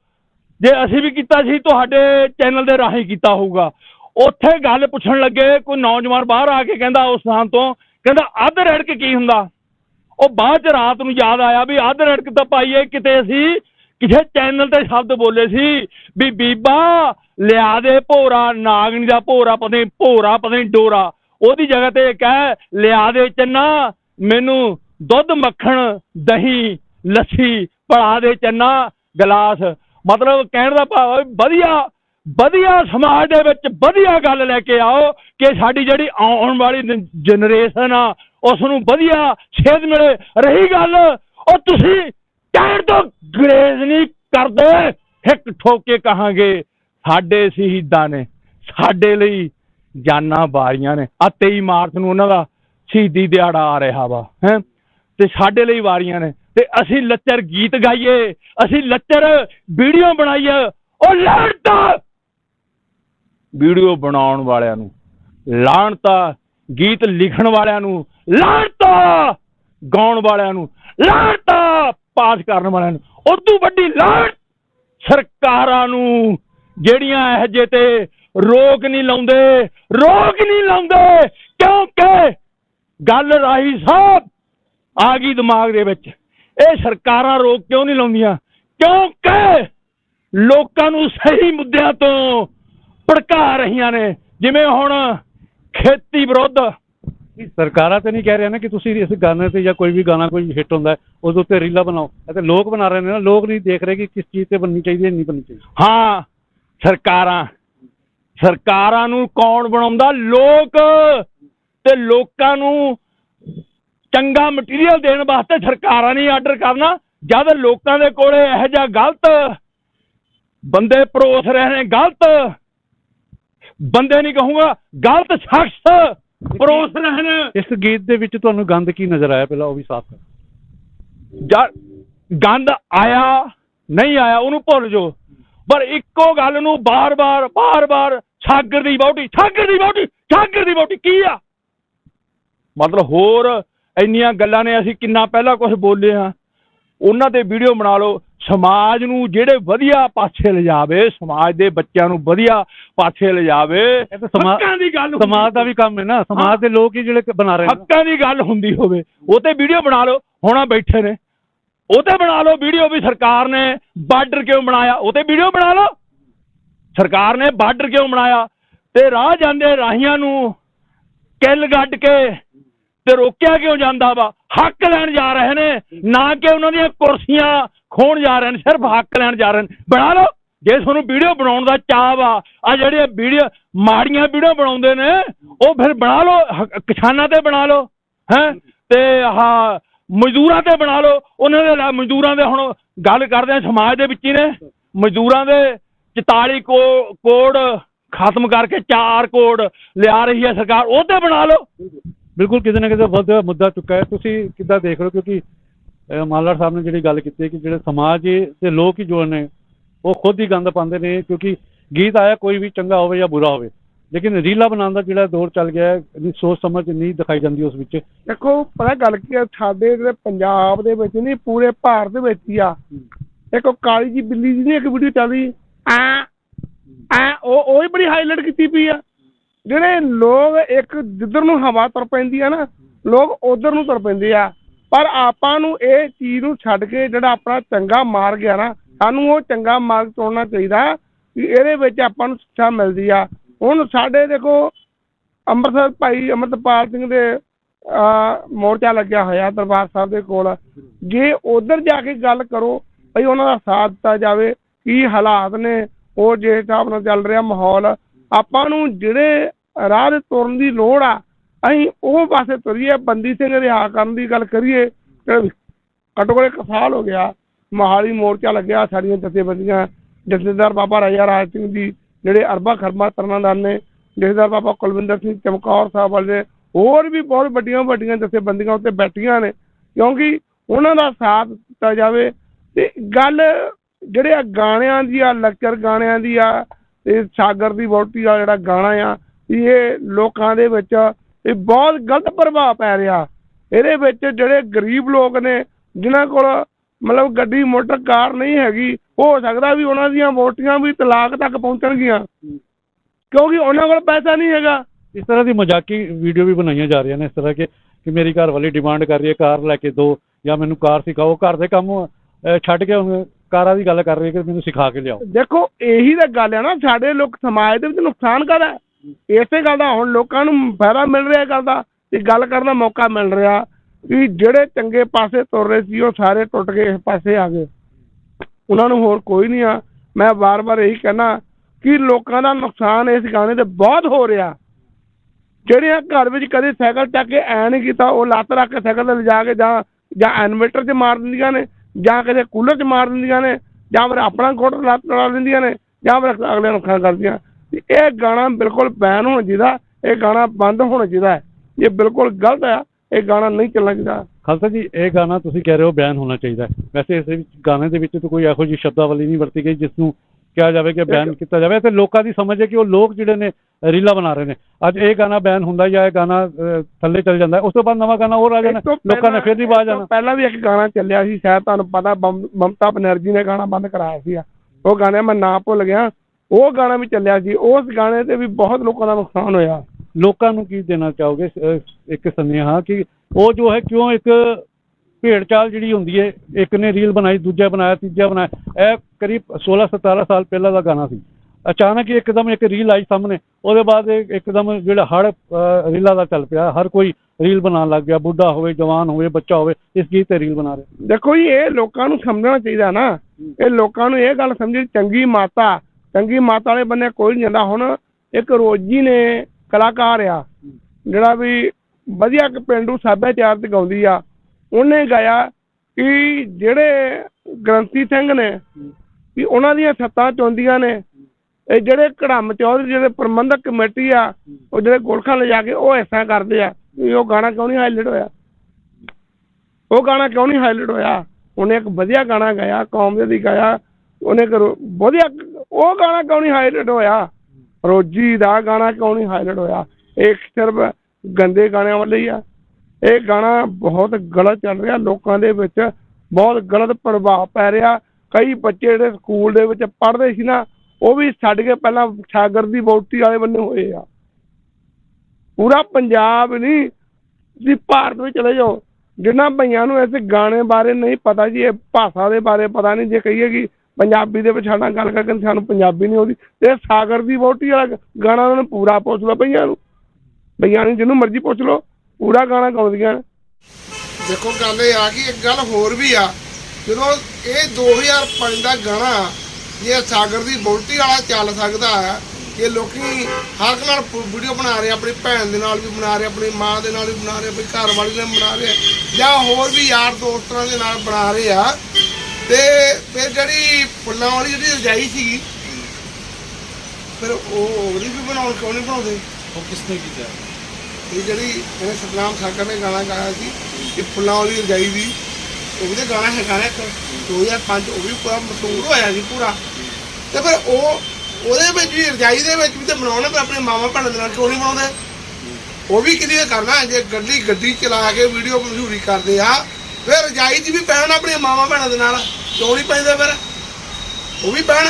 ਜੇ ਅਸੀਂ ਵੀ ਕੀਤਾ ਸੀ ਤੁਹਾਡੇ ਚੈਨਲ ਦੇ ਰਾਹੀਂ ਕੀਤਾ ਹੋਊਗਾ। ਉੱਥੇ ਗੱਲ ਪੁੱਛਣ ਲੱਗੇ ਕੋਈ ਨੌਜਵਾਨ ਬਾਹਰ ਆ ਕੇ ਕਹਿੰਦਾ ਉਸ ਥਾਂ ਤੋਂ ਕਹਿੰਦਾ ਅੱਧ ਰੜਕ ਕੀ ਹੁੰਦਾ? ਉਹ ਬਾਅਦ ਚ ਰਾਤ ਨੂੰ ਯਾਦ ਆਇਆ ਵੀ ਅੱਧ ਰੜਕ ਤਾਂ ਪਾਈਏ ਕਿਤੇ ਅਸੀਂ ਕਿਸੇ ਚੈਨਲ ਤੇ ਸ਼ਬਦ ਬੋਲੇ ਸੀ ਵੀ ਬੀਬਾ ਲਿਆ ਦੇ ਭੋਰਾ ਨਾਗਣੀ ਦਾ ਭੋਰਾ ਪਤਾ ਭੋਰਾ ਪਤਾ ਡੋਰਾ। ਉਹਦੀ ਜਗ੍ਹਾ ਤੇ ਕਹਿ ਲਿਆ ਦੇ ਚੰਨਾ ਮੈਨੂੰ ਦੁੱਧ ਮੱਖਣ, ਦਹੀਂ, ਲੱਸੀ ਪੜਾ ਦੇ ਚੰਨਾ, ਗਲਾਸ। ਮਤਲਬ ਕਹਿਣ ਦਾ ਭਾਵ ਹੈ ਵਧੀਆ ਵਧੀਆ ਸਮਾਜ ਦੇ ਵਿੱਚ ਵਧੀਆ ਗੱਲ ਲੈ ਕੇ ਆਓ ਕਿ ਸਾਡੀ ਜਿਹੜੀ ਆਉਣ ਵਾਲੀ ਜਨਰੇਸ਼ਨ ਆ ਉਸ ਨੂੰ ਵਧੀਆ ਸੇਧ ਮਿਲੇ। ਰਹੀ ਗੱਲ, ਉਹ ਤੁਸੀਂ ਕਹਿਣ ਤੋਂ ਗਰੇਜ਼ ਨਹੀਂ ਕਰਦੇ। ਹਿੱਕ ਠੋਕ ਕੇ ਕਹਾਂਗੇ, ਸਾਡੇ ਸ਼ਹੀਦਾਂ ਨੇ, ਸਾਡੇ ਲਈ ਜਾਨਾਂ ਵਾਰੀਆਂ ਨੇ। ਆ 23 ਮਾਰਚ ਨੂੰ ਉਹਨਾਂ ਦਾ ਸ਼ਹੀਦੀ ਦਿਹਾੜਾ ਆ ਰਿਹਾ ਵਾ, ਹੈ? ਤੇ ਸਾਡੇ ਲਈ ਵਾਰੀਆਂ ਨੇ। ਤੇ ਅਸੀਂ ਲੱਚਰ ਗੀਤ ਗਾਈਏ, ਅਸੀਂ ਲੱਚਰ ਵੀਡੀਓ ਬਣਾਈਏ, ਉਹ ਲੜਦਾ ਵੀਡੀਓ ਬਣਾਉਣ ਵਾਲਿਆਂ ਨੂੰ, ਲਾਣਤਾ, ਗੀਤ ਲਿਖਣ ਵਾਲਿਆਂ ਨੂੰ, ਲਾਣਤਾ! ਗਾਉਣ ਵਾਲਿਆਂ ਨੂੰ, ਲਾਣਤਾ! ਪਾਸ ਕਰਨ ਵਾਲਿਆਂ ਨੂੰ, ਉਦੋਂ ਵੱਡੀ ਲਾਣ ਸਰਕਾਰਾਂ ਨੂੰ, ਜਿਹੜੀਆਂ ਇਹ ਜੇ ਤੇ ਰੋਕ ਨਹੀਂ ਲਾਉਂਦੇ, ਰੋਕ ਨਹੀਂ ਲਾਉਂਦੇ, ਕਿਉਂਕਿ ਗੱਲ ਰਾਹੀ ਸਾਹਿਬ ਆ ਗਈ ਦਿਮਾਗ ਦੇ ਵਿੱਚ। ਇਹ ਸਰਕਾਰਾਂ ਰੋਕ ਕਿਉਂ ਨਹੀਂ ਲਾਉਂਦੀਆਂ? ਕਿਉਂਕਿ ਲੋਕਾਂ ਨੂੰ ਸਹੀ ਮੁੱਦਿਆਂ ਤੋਂ ਭੜਕਾ ਰਹੀਆਂ ਨੇ। ਜਿਵੇਂ ਹੁਣ ਖੇਤੀ ਵਿਰੁੱਧ। ਸਰਕਾਰਾਂ ਤੇ ਨਹੀਂ ਕਹਿ ਰਿਹਾ ਨਾ ਕਿ ਤੁਸੀਂ ਇਸ ਗਾਣੇ ਤੇ ਜਾਂ ਕੋਈ ਵੀ ਗਾਣਾ ਕੋਈ ਹਿੱਟ ਹੁੰਦਾ ਉਹਦੇ ਉੱਤੇ ਰੀਲਾਂ ਬਣਾਓ। ਇਹ ਤੇ ਲੋਕ ਬਣਾ ਰਹੇ ਨੇ ਨਾ ਲੋਕ ਨਹੀਂ ਦੇਖ ਰਹੇ ਕਿ ਕਿਸ ਚੀਜ਼ ਤੇ ਬਣਨੀ ਚਾਹੀਦੀ ਹੈ ਨਹੀਂ ਬਣਨੀ ਚਾਹੀਦੀ ਹਾਂ ਸਰਕਾਰਾਂ। ਸਰਕਾਰਾਂ ਨੂੰ ਕੌਣ ਬਣਾਉਂਦਾ? ਲੋਕ ਤੇ ਲੋਕਾਂ ਨੂੰ ਚੰਗਾ ਮਟੀਰੀਅਲ ਦੇਣ ਵਾਸਤੇ ਸਰਕਾਰਾਂ ਨੇ ਆਰਡਰ ਕਰਨਾ ਜਦ ਲੋਕਾਂ ਦੇ ਕੋਲੇ ਇਹੋ ਜਿਹਾ ਗਲਤ ਬੰਦੇ ਪਰੋਸ ਰਹੇ ਨੇ ਗਲਤ ਬੰਦੇ ਨਹੀਂ ਕਹੂੰਗਾ ਗਲਤ ਸ਼ਖਸ ਪਰੋਸ ਰਹੇ ਨੇ। ਇਸ ਗੀਤ ਦੇ ਵਿੱਚ ਤੁਹਾਨੂੰ ਗੰਦ ਕੀ ਨਜ਼ਰ ਆਇਆ? ਪਹਿਲਾਂ ਉਹ ਵੀ ਸਾਫ਼ ਕਰ। ਜਾਂ ਗੰਦ ਆਇਆ ਨਹੀਂ ਆਇਆ ਉਹਨੂੰ ਭੁੱਲ ਜਾਓ। ਪਰ ਇੱਕੋ ਗੱਲ ਨੂੰ ਬਾਰ-ਬਾਰ ਬਾਰ-ਬਾਰ ਸਾਗਰ ਦੀ ਬੌਟੀ ਸਾਗਰ ਦੀ ਬੌਟੀ ਸਾਗਰ ਦੀ ਬੌਟੀ ਕੀ ਆ? ਮਤਲਬ ਹੋਰ ਇੰਨੀਆਂ ਗੱਲਾਂ ਨੇ ਅਸੀਂ ਕਿੰਨਾ ਪਹਿਲਾਂ ਕੁਝ ਬੋਲੇ ਆ ਉਹਨਾਂ ਤੇ ਵੀਡੀਓ ਬਣਾ ਲਓ। ਸਮਾਜ ਨੂੰ ਜਿਹੜੇ ਵਧੀਆ ਪਾਸੇ ਲਿਜਾਵੇ ਸਮਾਜ ਦੇ ਬੱਚਿਆਂ ਨੂੰ ਵਧੀਆ ਪਾਸੇ ਲਿਜਾਵੇ ਹੱਕਾਂ ਦੀ ਗੱਲ ਸਮਾਜ ਦਾ ਵੀ ਕੰਮ ਹੈ ਨਾ। ਸਮਾਜ ਦੇ ਲੋਕ ਹੀ ਜਿਹੜੇ ਬਣਾ ਰਹੇ ਨੇ। ਹੱਕਾਂ ਦੀ ਗੱਲ ਹੁੰਦੀ ਹੋਵੇ। ਉਹ ਤੇ ਵੀਡੀਓ ਬਣਾ ਲਓ। ਹੁਣਾ ਬੈਠੇ ਨੇ। ਉਹ ਤੇ ਬਣਾ ਲਓ। ਵੀਡੀਓ ਵੀ ਸਰਕਾਰ ਨੇ ਬਾਰਡਰ ਕਿਉਂ ਬਣਾਇਆ? ਉਹ ਤੇ ਵੀਡੀਓ ਬਣਾ ਲਓ। ਸਰਕਾਰ ਨੇ ਬਾਰਡਰ ਕਿਉਂ ਬਣਾਇਆ? ਤੇ ਰਾਹ ਜਾਂਦੇ ਰਾਹੀਆਂ ਨੂੰ ਕਿੱਲ ਗੱਡ ਕੇ ਤੇ ਰੋਕਿਆ ਕਿਉਂ ਜਾਂਦਾ ਵਾ? ਹੱਕ ਲੈਣ ਜਾ ਰਹੇ ਨੇ, ਨਾ ਕਿ ਉਹਨਾਂ ਦੀਆਂ ਕੁਰਸੀਆਂ ਖੋਣ ਜਾ ਰਹੇ ਨੇ, ਸਿਰਫ ਹੱਕ ਲੈਣ ਜਾ ਰਹੇ ਨੇ। ਬਣਾ ਲਓ, ਜੇ ਤੁਹਾਨੂੰ ਵੀਡੀਓ ਬਣਾਉਣ ਦਾ ਚਾਅ ਵਾ, ਆ ਜਿਹੜੇ ਵੀਡੀਓ, ਮਾੜੀਆਂ ਵੀਡੀਓ ਬਣਾਉਂਦੇ ਨੇ, ਉਹ ਫਿਰ ਬਣਾ ਲਓ ਕਿਸਾਨਾਂ ਤੇ ਬਣਾ ਲਓ, ਹੈ? ਤੇ ਆਹ, ਮਜ਼ਦੂਰਾਂ ਤੇ ਬਣਾ ਲਓ। ਉਹਨਾਂ ਦੇ ਮਜ਼ਦੂਰਾਂ ਦੇ ਹੁਣ ਗੱਲ ਕਰਦੇ ਆ ਸਮਾਜ ਦੇ ਵਿੱਚ ਹੀ ਨੇ। ਮਜ਼ਦੂਰਾਂ ਦੇ 44 ਕੋਡ ਖਤਮ ਕਰਕੇ ਚਾਰ ਕੋਡ ਲਿਆ ਰਹੀ ਹੈ ਸਰਕਾਰ, ਉਹ ਤੇ ਬਣਾ ਲਓ। ਬਿਲਕੁਲ ਕਿਤੇ ਨਾ ਕਿਤੇ ਬਹੁਤ ਮੁੱਦਾ ਚੁੱਕਾ ਹੈ। ਤੁਸੀਂ ਕਿੱਦਾਂ ਦੇਖ ਰਹੇ ਹੋ? ਕਿਉਂਕਿ ਮਾਲੜ ਸਾਹਿਬ ਨੇ ਜਿਹੜੀ ਗੱਲ ਕੀਤੀ ਹੈ ਕਿ ਜਿਹੜੇ ਸਮਾਜ ਦੇ ਲੋਕ ਹੀ ਜੋ ਨੇ ਉਹ ਖੁਦ ਹੀ ਗੰਦ ਪਾਉਂਦੇ ਨੇ ਕਿਉਂਕਿ ਗੀਤ ਆਇਆ ਕੋਈ ਵੀ ਚੰਗਾ ਹੋਵੇ ਜਾਂ ਬੁਰਾ ਹੋਵੇ। ਲੇਕਿਨ ਰੀਲਾ ਬਣਾਉਣ ਦਾ ਜਿਹੜਾ ਦੌਰ ਚੱਲ ਗਿਆ ਹੈ ਇਹਦੀ ਸੋਚ ਸਮਝ ਨਹੀਂ ਦਿਖਾਈ ਜਾਂਦੀ ਉਸ ਵਿੱਚ। ਦੇਖੋ ਪਤਾ ਗੱਲ ਕੀ ਆ ਸਾਡੇ ਜਿਹੜੇ ਪੰਜਾਬ ਦੇ ਵਿੱਚ ਨਹੀਂ ਪੂਰੇ ਭਾਰਤ ਦੇ ਵਿੱਚ ਹੀ ਆ। ਇੱਕ ਉਹ ਕਾਲੀ ਜੀ ਬਿੱਲੀ ਜੀ ਦੀ ਇੱਕ ਵੀਡੀਓ ਚੱਲਦੀ ਆ ਆ ਉਹ ਉਹ ਹੀ ਬੜੀ ਹਾਈਲਾਈਟ ਕੀਤੀ ਪਈ ਆ। ਜਿਹੜੇ ਲੋਕ ਇੱਕ ਜਿੱਧਰ ਨੂੰ ਹਵਾ ਤੁਰ ਪੈਂਦੀ ਆ ਨਾ, ਲੋਕ ਉਧਰ ਨੂੰ ਤੁਰ ਪੈਂਦੇ ਆ। ਪਰ ਆਪਾਂ ਨੂੰ ਇਹ ਚੀਜ਼ ਨੂੰ ਛੱਡ ਕੇ ਜਿਹੜਾ ਆਪਣਾ ਚੰਗਾ ਮਾਰਗ ਆ ਨਾ, ਸਾਨੂੰ ਉਹ ਚੰਗਾ ਮਾਰਗ ਚੁਣਨਾ ਚਾਹੀਦਾ ਕਿ ਇਹਦੇ ਵਿੱਚ ਆਪਾਂ ਨੂੰ ਸਿੱਖਿਆ ਮਿਲਦੀ ਆ। ਹੁਣ ਸਾਡੇ ਦੇਖੋ, ਅੰਮ੍ਰਿਤਸਰ ਭਾਈ ਅੰਮ੍ਰਿਤਪਾਲ ਸਿੰਘ ਦੇ, ਅਹ, ਮੋਰਚਾ ਲੱਗਿਆ ਹੋਇਆ ਦਰਬਾਰ ਸਾਹਿਬ ਦੇ ਕੋਲ। ਜੇ ਉਧਰ ਜਾ ਕੇ ਗੱਲ ਕਰੋ ਭਈ ਉਹਨਾਂ ਦਾ ਸਾਥ ਦਿੱਤਾ ਜਾਵੇ ਕੀ ਹਾਲਾਤ ਨੇ, ਉਹ ਜੇ ਹਿਸਾਬ ਨਾਲ ਚੱਲ ਰਿਹਾ ਮਾਹੌਲ। ਆਪਾਂ ਨੂੰ ਜਿਹੜੇ ਰਾਹ ਦੇ ਤੁਰਨ ਦੀ ਲੋੜ ਆ, ਅਸੀਂ ਉਹ ਪਾਸੇ ਤੁਰੀਏ, ਬੰਦੀ ਸਿੰਘ ਰਿਹਾ ਕਰਨ ਦੀ ਗੱਲ ਕਰੀਏ ਘੱਟੋ ਘੱਟ ਇੱਕ ਸਾਲ ਹੋ ਗਿਆ, ਮੋਹਾਲੀ ਮੋਰਚਾ ਲੱਗਿਆ, ਸਾਡੀਆਂ ਜਥੇਬੰਦੀਆਂ, ਜਥੇਦਾਰ ਬਾਬਾ ਰਾਜਾ ਰਾਜ ਸਿੰਘ ਜੀ, ਜਿਹੜੇ ਅਰਬਾ ਖਰਮਾ ਤਰਨਾਦਾਨ ਨੇ, ਜਥੇਦਾਰ ਬਾਬਾ ਕੁਲਵਿੰਦਰ ਸਿੰਘ ਚਮਕੌਰ ਸਾਹਿਬ ਵਾਲੇ ਹੋਰ ਵੀ ਬਹੁਤ ਵੱਡੀਆਂ ਵੱਡੀਆਂ ਜਥੇਬੰਦੀਆਂ ਉੱਤੇ ਬੈਠੀਆਂ ਨੇ, ਕਿਉਂਕਿ ਉਹਨਾਂ ਦਾ ਸਾਥ ਦਿੱਤਾ ਜਾਵੇ, ਤੇ ਗੱਲ ਜਿਹੜੇ ਆ ਗਾਣਿਆਂ ਦੀ ਆ ਲੈਕਚਰ ਗਾਣਿਆਂ ਦੀ ਆ ਤੇ ਸਾਗਰ ਦੀ ਵੋਟੀ ਦਾ ਜਿਹੜਾ ਗਾਣਾ ਆ, ਇਹ ਲੋਕਾਂ ਦੇ ਵਿੱਚ ਇਹ ਬਹੁਤ ਗਲਤ ਪ੍ਰਭਾਵ ਪੈ ਰਿਹਾ। ਇਹਦੇ ਵਿੱਚ ਜਿਹੜੇ ਗਰੀਬ ਲੋਕ ਨੇ, ਜਿਨ੍ਹਾਂ ਕੋਲ ਮਤਲਬ ਗੱਡੀ, ਮੋਟਰ, ਕਾਰ ਨਹੀਂ ਹੈਗੀ, ਹੋ ਸਕਦਾ ਵੀ ਉਹਨਾਂ ਦੀਆਂ ਵੋਟੀਆਂ ਵੀ ਤਲਾਕ ਤੱਕ ਪਹੁੰਚਣਗੀਆਂ। ਕਿਉਂਕਿ ਉਹਨਾਂ ਕੋਲ ਪੈਸਾ ਨਹੀਂ ਹੈਗਾ। ਇਸ ਤਰ੍ਹਾਂ ਦੀ ਮਜ਼ਾਕੀ ਵੀਡੀਓ ਵੀ ਬਣਾਈਆਂ ਜਾ ਰਹੀਆਂ ਨੇ, ਇਸ ਤਰ੍ਹਾਂ ਕਿ ਕਿ ਮੇਰੀ ਘਰ ਵਾਲੀ ਡਿਮਾਂਡ ਕਰ ਰਹੀ ਹੈ, ਕਾਰ ਲੈ ਕੇ ਦਿਓ ਜਾਂ ਮੈਨੂੰ ਕਾਰ ਸਿਖਾਓ, ਘਰ ਦੇ ਕੰਮ ਛੱਡ ਕੇ ਹੁਣ ਕਾਰਾਂ ਦੀ ਗੱਲ ਕਰ ਰਹੀ ਕਿ ਮੈਨੂੰ ਸਿਖਾ ਕੇ ਲਿਆਓ। ਦੇਖੋ, ਇਹੀ ਤਾਂ ਗੱਲ ਹੈ ਨਾ, ਸਾਡੇ ਲੋਕ ਸਮਾਜ ਦੇ ਵਿੱਚ ਨੁਕਸਾਨ ਕਰਦਾ ਇਸੇ ਗੱਲ ਦਾ ਹੁਣ ਲੋਕਾਂ ਨੂੰ ਫਾਇਦਾ ਮਿਲ ਰਿਹਾ ਗੱਲ ਦਾ ਤੇ ਗੱਲ ਕਰਨ ਦਾ ਮੌਕਾ ਮਿਲ ਰਿਹਾ ਕਿ ਜਿਹੜੇ ਚੰਗੇ ਪਾਸੇ ਤੁਰ ਰਹੇ ਸੀ, ਉਹ ਸਾਰੇ ਟੁੱਟ ਕੇ ਇਸ ਪਾਸੇ ਆ ਗਏ। ਉਹਨਾਂ ਨੂੰ ਹੋਰ ਕੋਈ ਨਹੀਂ ਆ। ਮੈਂ ਵਾਰ-ਵਾਰ ਇਹੀ ਕਹਿਣਾ ਕਿ ਲੋਕਾਂ ਦਾ ਨੁਕਸਾਨ ਇਸ ਗਾਣੇ ਤੇ ਬਹੁਤ ਹੋ ਰਿਹਾ। ਜਿਹੜੀਆਂ ਘਰ ਵਿੱਚ ਕਦੇ ਸਾਈਕਲ ਚੱਕ ਕੇ ਐ ਨਹੀਂ ਕੀਤਾ, ਉਹ ਲੱਤ ਰੱਖ ਕੇ ਸਾਈਕਲ ਤੇ ਲਿਜਾ ਕੇ ਜਾਂ ਜਾਂ ਇਨਵੇਟਰ 'ਚ ਮਾਰ ਦਿੰਦੀਆਂ ਨੇ। ਜਾਂ ਕਦੇ ਕੂਲਰ 'ਚ ਮਾਰ ਦਿੰਦੀਆਂ ਨੇ ਜਾਂ ਫਿਰ ਆਪਣਾ ਲੱਤ ਲੜਾ ਦਿੰਦੀਆਂ ਨੇ ਜਾਂ ਫਿਰ ਅਗਲੇ ਨੂੰ ਨੁਕਸਾਨ ਕਰਦੀਆਂ। ਇਹ ਗਾਣਾ ਬਿਲਕੁਲ ਬੈਨ ਹੋਣਾ ਚਾਹੀਦਾ ਇਹ ਗਾਣਾ ਬੰਦ ਹੋਣਾ ਚਾਹੀਦਾ। ਇਹ ਬਿਲਕੁਲ ਗਲਤ ਹੈ ਇਹ ਗਾਣਾ ਨਹੀਂ ਚੱਲਣਾ ਚਾਹੀਦਾ। ਖਾਲਸਾ ਜੀ ਇਹ ਗਾਣਾ ਤੁਸੀਂ ਕਹਿ ਰਹੇ ਹੋ ਬਿਆਨ ਹੋਣਾ ਚਾਹੀਦਾ ਵੈਸੇ ਇਸ ਵਿੱਚ ਗਾਣੇ ਦੇ ਵਿੱਚ ਤਾਂ ਕੋਈ ਇਹੋ ਜਿਹੀ ਸ਼ਬਦਾਵਲੀ ਨਹੀਂ ਵਰਤੀ ਗਈ ਜਿਸ ਨੂੰ ਕਿਹਾ ਜਾਵੇ ਕਿ ਬਿਆਨ ਕੀਤਾ ਜਾਵੇ। ਤੇ ਲੋਕਾਂ ਦੀ ਸਮਝ ਹੈ ਕਿ ਉਹ ਲੋਕ ਜਿਹੜੇ ਨੇ ਰੀਲਾਂ ਬਣਾ ਰਹੇ ਨੇ। ਅੱਜ ਇਹ ਗਾਣਾ ਬਿਆਨ ਹੁੰਦਾ ਜਾਂ ਇਹ ਗਾਣਾ ਥੱਲੇ ਚੱਲ ਜਾਂਦਾ ਉਸ ਤੋਂ ਬਾਅਦ ਨਵਾਂ ਗਾਣਾ ਹੋਰ ਆ ਜਾਣਾ ਤੋਂ ਲੋਕਾਂ ਨੇ ਫਿਰ ਨਹੀਂ ਬਾਜ ਜਾਣਾ ਪਹਿਲਾਂ ਵੀ ਇੱਕ ਗਾਣਾ ਚੱਲਿਆ ਸੀ ਸ਼ਾਇਦ ਤੁਹਾਨੂੰ ਪਤਾ ਮਮ- ਮਮਤਾ ਬਨਰਜੀ ਨੇ ਗਾਣਾ ਬੰਦ ਕਰਾਇਆ ਸੀ ਉਹ ਗਾਣੇ ਮੈਂ ਨਾਂ ਭੁੱਲ ਗਿਆ। ਉਹ ਗਾਣਾ ਵੀ ਚੱਲਿਆ ਸੀ। ਉਸ ਗਾਣੇ ਤੇ ਵੀ ਬਹੁਤ ਲੋਕਾਂ ਦਾ ਨੁਕਸਾਨ ਹੋਇਆ। ਲੋਕਾਂ ਨੂੰ ਕੀ ਦੇਣਾ ਚਾਹੋਗੇ ਇੱਕ ਸੁਨੇਹਾ ਕਿ ਉਹ ਜੋ ਹੈ ਕਿਉਂ ਇੱਕ ਭੇਡ ਚਾਲ ਜਿਹੜੀ ਹੁੰਦੀ ਹੈ ਇੱਕ ਨੇ ਰੀਲ ਬਣਾਈ ਦੂਜਾ ਬਣਾਇਆ ਤੀਜਾ ਬਣਾਇਆ ਇਹ ਕਰੀਬ 16 17 ਸਾਲ ਪਹਿਲਾਂ ਦਾ ਗਾਣਾ ਸੀ। ਅਚਾਨਕ ਹੀ ਇੱਕਦਮ ਇੱਕ ਰੀਲ ਆਈ ਸਾਹਮਣੇ ਉਹਦੇ ਬਾਅਦ ਇਹ ਇੱਕਦਮ ਜਿਹੜਾ ਹੜ ਅਹ, ਰੀਲਾਂ ਦਾ ਚੱਲ ਪਿਆ ਹਰ ਕੋਈ ਰੀਲ ਬਣਾਉਣ ਲੱਗ ਗਿਆ ਬੁੱਢਾ ਹੋਵੇ ਜਵਾਨ ਹੋਵੇ ਬੱਚਾ ਹੋਵੇ ਇਸ ਗੀਤ ਤੇ ਰੀਲ ਬਣਾ ਰਿਹਾ। ਦੇਖੋ ਜੀ ਇਹ ਲੋਕਾਂ ਨੂੰ ਸਮਝਣਾ ਚਾਹੀਦਾ ਨਾ। ਇਹ ਲੋਕਾਂ ਨੂੰ ਇਹ ਗੱਲ ਸਮਝੀ ਚੰਗੀ ਮਾਤਾ ਚੰਗੀ ਮਾਤਾ ਵਾਲੇ ਬੰਨੇ ਕੋਈ ਨਹੀਂ ਜਾਂਦਾ। ਹੁਣ ਇੱਕ ਰੋਜੀ ਨੇ ਕਲਾਕਾਰ ਆ ਜਿਹੜਾ ਵੀ ਵਧੀਆ ਇੱਕ ਪਿੰਡੂ ਸੱਭਿਆਚਾਰ ਤੇ ਗਾਉਂਦੀ ਆ ਉਹਨੇ ਗਾਇਆ ਕਿ ਜਿਹੜੇ ਗ੍ਰੰਥੀ ਸਿੰਘ ਨੇ ਵੀ ਉਹਨਾਂ ਦੀਆਂ ਸੱਤਾਂ ਚੋਂਦੀਆਂ ਨੇ ਇਹ ਜਿਹੜੇ ਕੜਮ ਚੌਧਰੀ, ਜਿਹੜੇ ਪ੍ਰਬੰਧਕ ਕਮੇਟੀ ਆ, ਉਹ ਜਿਹੜੇ ਗੋਲਖਾਂ ਲਿਜਾ ਕੇ ਉਹ ਐਸਾ ਕਰਦੇ ਆ ਵੀ ਉਹ ਗਾਣਾ ਕਿਉਂ ਨਹੀਂ ਹਾਈਲਾਈਟ ਹੋਇਆ? ਉਹ ਗਾਣਾ ਕਿਉਂ ਨਹੀਂ ਹਾਈਲਾਈਟ ਹੋਇਆ? ਉਹਨੇ ਇੱਕ ਵਧੀਆ ਗਾਣਾ ਗਾਇਆ, ਕੌਮ ਦੇ ਲਈ ਗਾਇਆ ਉਹਨੇ ਇੱਕ ਵਧੀਆ ਉਹ ਗਾਣਾ ਕਿਉਂ ਨਹੀਂ ਹਾਈਲਾਈਟ ਹੋਇਆ? ਰੋਜੀ ਦਾ ਗਾਣਾ ਕਿਉਂ ਨਹੀਂ ਹਾਈਲਾਈਟ ਹੋਇਆ? ਇਹ ਸਿਰਫ ਗੰਦੇ ਗਾਣਿਆਂ ਵਾਲੇ ਹੀ ਆ। ਇਹ ਗਾਣਾ ਬਹੁਤ ਗਲਤ ਚੱਲ ਰਿਹਾ, ਲੋਕਾਂ ਦੇ ਵਿੱਚ ਬਹੁਤ ਗਲਤ ਪ੍ਰਭਾਵ ਪੈ ਰਿਹਾ। ਕਈ ਬੱਚੇ ਜਿਹੜੇ ਸਕੂਲ ਦੇ ਵਿੱਚ ਪੜ੍ਹਦੇ ਸੀ ਨਾ ਉਹ ਵੀ ਛੱਡ ਕੇ ਪਹਿਲਾਂ ਸਾਗਰ ਦੀ ਬੋਟੀ ਵਾਲੇ ਬੰਨੇ ਹੋਏ ਆ। ਪੂਰਾ ਪੰਜਾਬ ਨਹੀਂ, ਤੁਸੀਂ ਭਾਰਤ ਵਿੱਚ ਚਲੇ ਜਾਓ। ਜਿਨ੍ਹਾਂ ਭਈਆਂ ਨੂੰ ਇਸ ਗਾਣੇ ਬਾਰੇ ਨਹੀਂ ਪਤਾ ਜੀ, ਇਹ ਭਾਸ਼ਾ ਦੇ ਬਾਰੇ ਪਤਾ ਨਹੀਂ, ਜੇ ਕਹੀਏ ਕਿ ਪੰਜਾਬੀ ਦੇ ਵਿੱਚ ਗੱਲ ਕਰਕੇ ਸਾਨੂੰ ਪੰਜਾਬੀ ਨਹੀਂ ਆਉਂਦੀ। ਤੇ ਸਾਗਰ ਦੀ ਵੋਟੀ ਵਾਲਾ ਗਾਣਾ ਉਹਨਾਂ ਨੂੰ ਪੂਰਾ ਪੁੱਛ ਲਓ ਭਈਆਂ ਨੂੰ। ਭਈਆਂ ਨੂੰ ਜਿਹਨੂੰ ਮਰਜ਼ੀ ਪੁੱਛ ਲਓ, ਪੂਰਾ ਗਾਣਾ ਗਾਉਂਦੀਆਂ ਦੇਖੋ ਗੱਲ ਇਹ ਆ ਕਿ ਇੱਕ ਗੱਲ ਹੋਰ ਵੀ ਆ। ਜਦੋਂ ਇਹ 2005 ਦਾ ਗਾਣਾ ਇਹ ਸਾਗਰ ਦੀ ਬੋਲਟੀ ਵਾਲਾ ਚੱਲ ਸਕਦਾ ਆ ਕਿ ਲੋਕੀ ਹਰ ਇੱਕ ਨਾਲ ਵੀਡੀਓ ਬਣਾ ਰਹੇ ਆਪਣੀ ਭੈਣ ਦੇ ਨਾਲ ਵੀ ਬਣਾ ਰਹੇ ਆਪਣੀ ਮਾਂ ਦੇ ਨਾਲ ਵੀ ਬਣਾ ਰਹੇ ਆਪਣੀ ਘਰ ਵਾਲੀ ਨਾਲ ਬਣਾ ਰਹੇ ਜਾਂ ਹੋਰ ਵੀ ਯਾਰ ਦੋਸਤਾਂ ਦੇ ਨਾਲ ਬਣਾ ਰਹੇ ਆ। ਤੇ ਫਿਰ ਜਿਹੜੀ ਫੁੱਲਾਂ ਵਾਲੀ ਜਿਹੜੀ ਰਜਾਈ ਸੀ ਫਿਰ ਉਹ ਉਹਦੀ ਵੀ ਬਣਾਉਣ ਕਿਉਂ ਨਹੀਂ ਬਣਾਉਂਦੇ? ਉਹ ਕਿਸਨੇ ਕੀਤਾ? ਇਹ ਜਿਹੜੀ ਇਹਨੇ ਸਤਨਾਮ ਸਾਗਰ ਨੇ ਗਾਣਾ ਗਾਇਆ ਸੀ ਕਿ ਫੁੱਲਾਂ ਵਾਲੀ ਰਜਾਈ ਦੀ ਉਹ ਵੀ ਤਾਂ ਗਾਣਾ ਹੈਗਾ ਨਾ ਇੱਕ 2005 ਉਹ ਵੀ ਪੂਰਾ ਮਸ਼ਹੂਰ ਹੋਇਆ ਸੀ ਪੂਰਾ। ਤੇ ਫਿਰ ਉਹ ਉਹਦੇ ਵਿੱਚ ਵੀ, ਰਜਾਈ ਦੇ ਵਿੱਚ ਵੀ ਤਾਂ ਬਣਾਉਣਾ ਪਰ ਆਪਣੇ ਮਾਮਾ ਭੈਣਾਂ ਦੇ ਨਾਲ ਕਿਉਂ ਨਹੀਂ ਬਣਾਉਂਦੇ। ਉਹ ਵੀ ਕਿਤੇ ਕਰਨਾ ਜੇ ਗੱਡੀ ਗੱਡੀ ਚਲਾ ਕੇ ਵੀਡੀਓ ਮਸ਼ਹੂਰੀ ਕਰਦੇ ਆ, ਫਿਰ ਰਜਾਈ 'ਚ ਵੀ ਪੈਣ ਆਪਣੇ ਮਾਮਾ ਭੈਣਾਂ ਦੇ ਨਾਲ ਕਿਉਂ ਨਹੀਂ ਪੈਂਦੇ ਫਿਰ। ਉਹ ਵੀ ਪੈਣ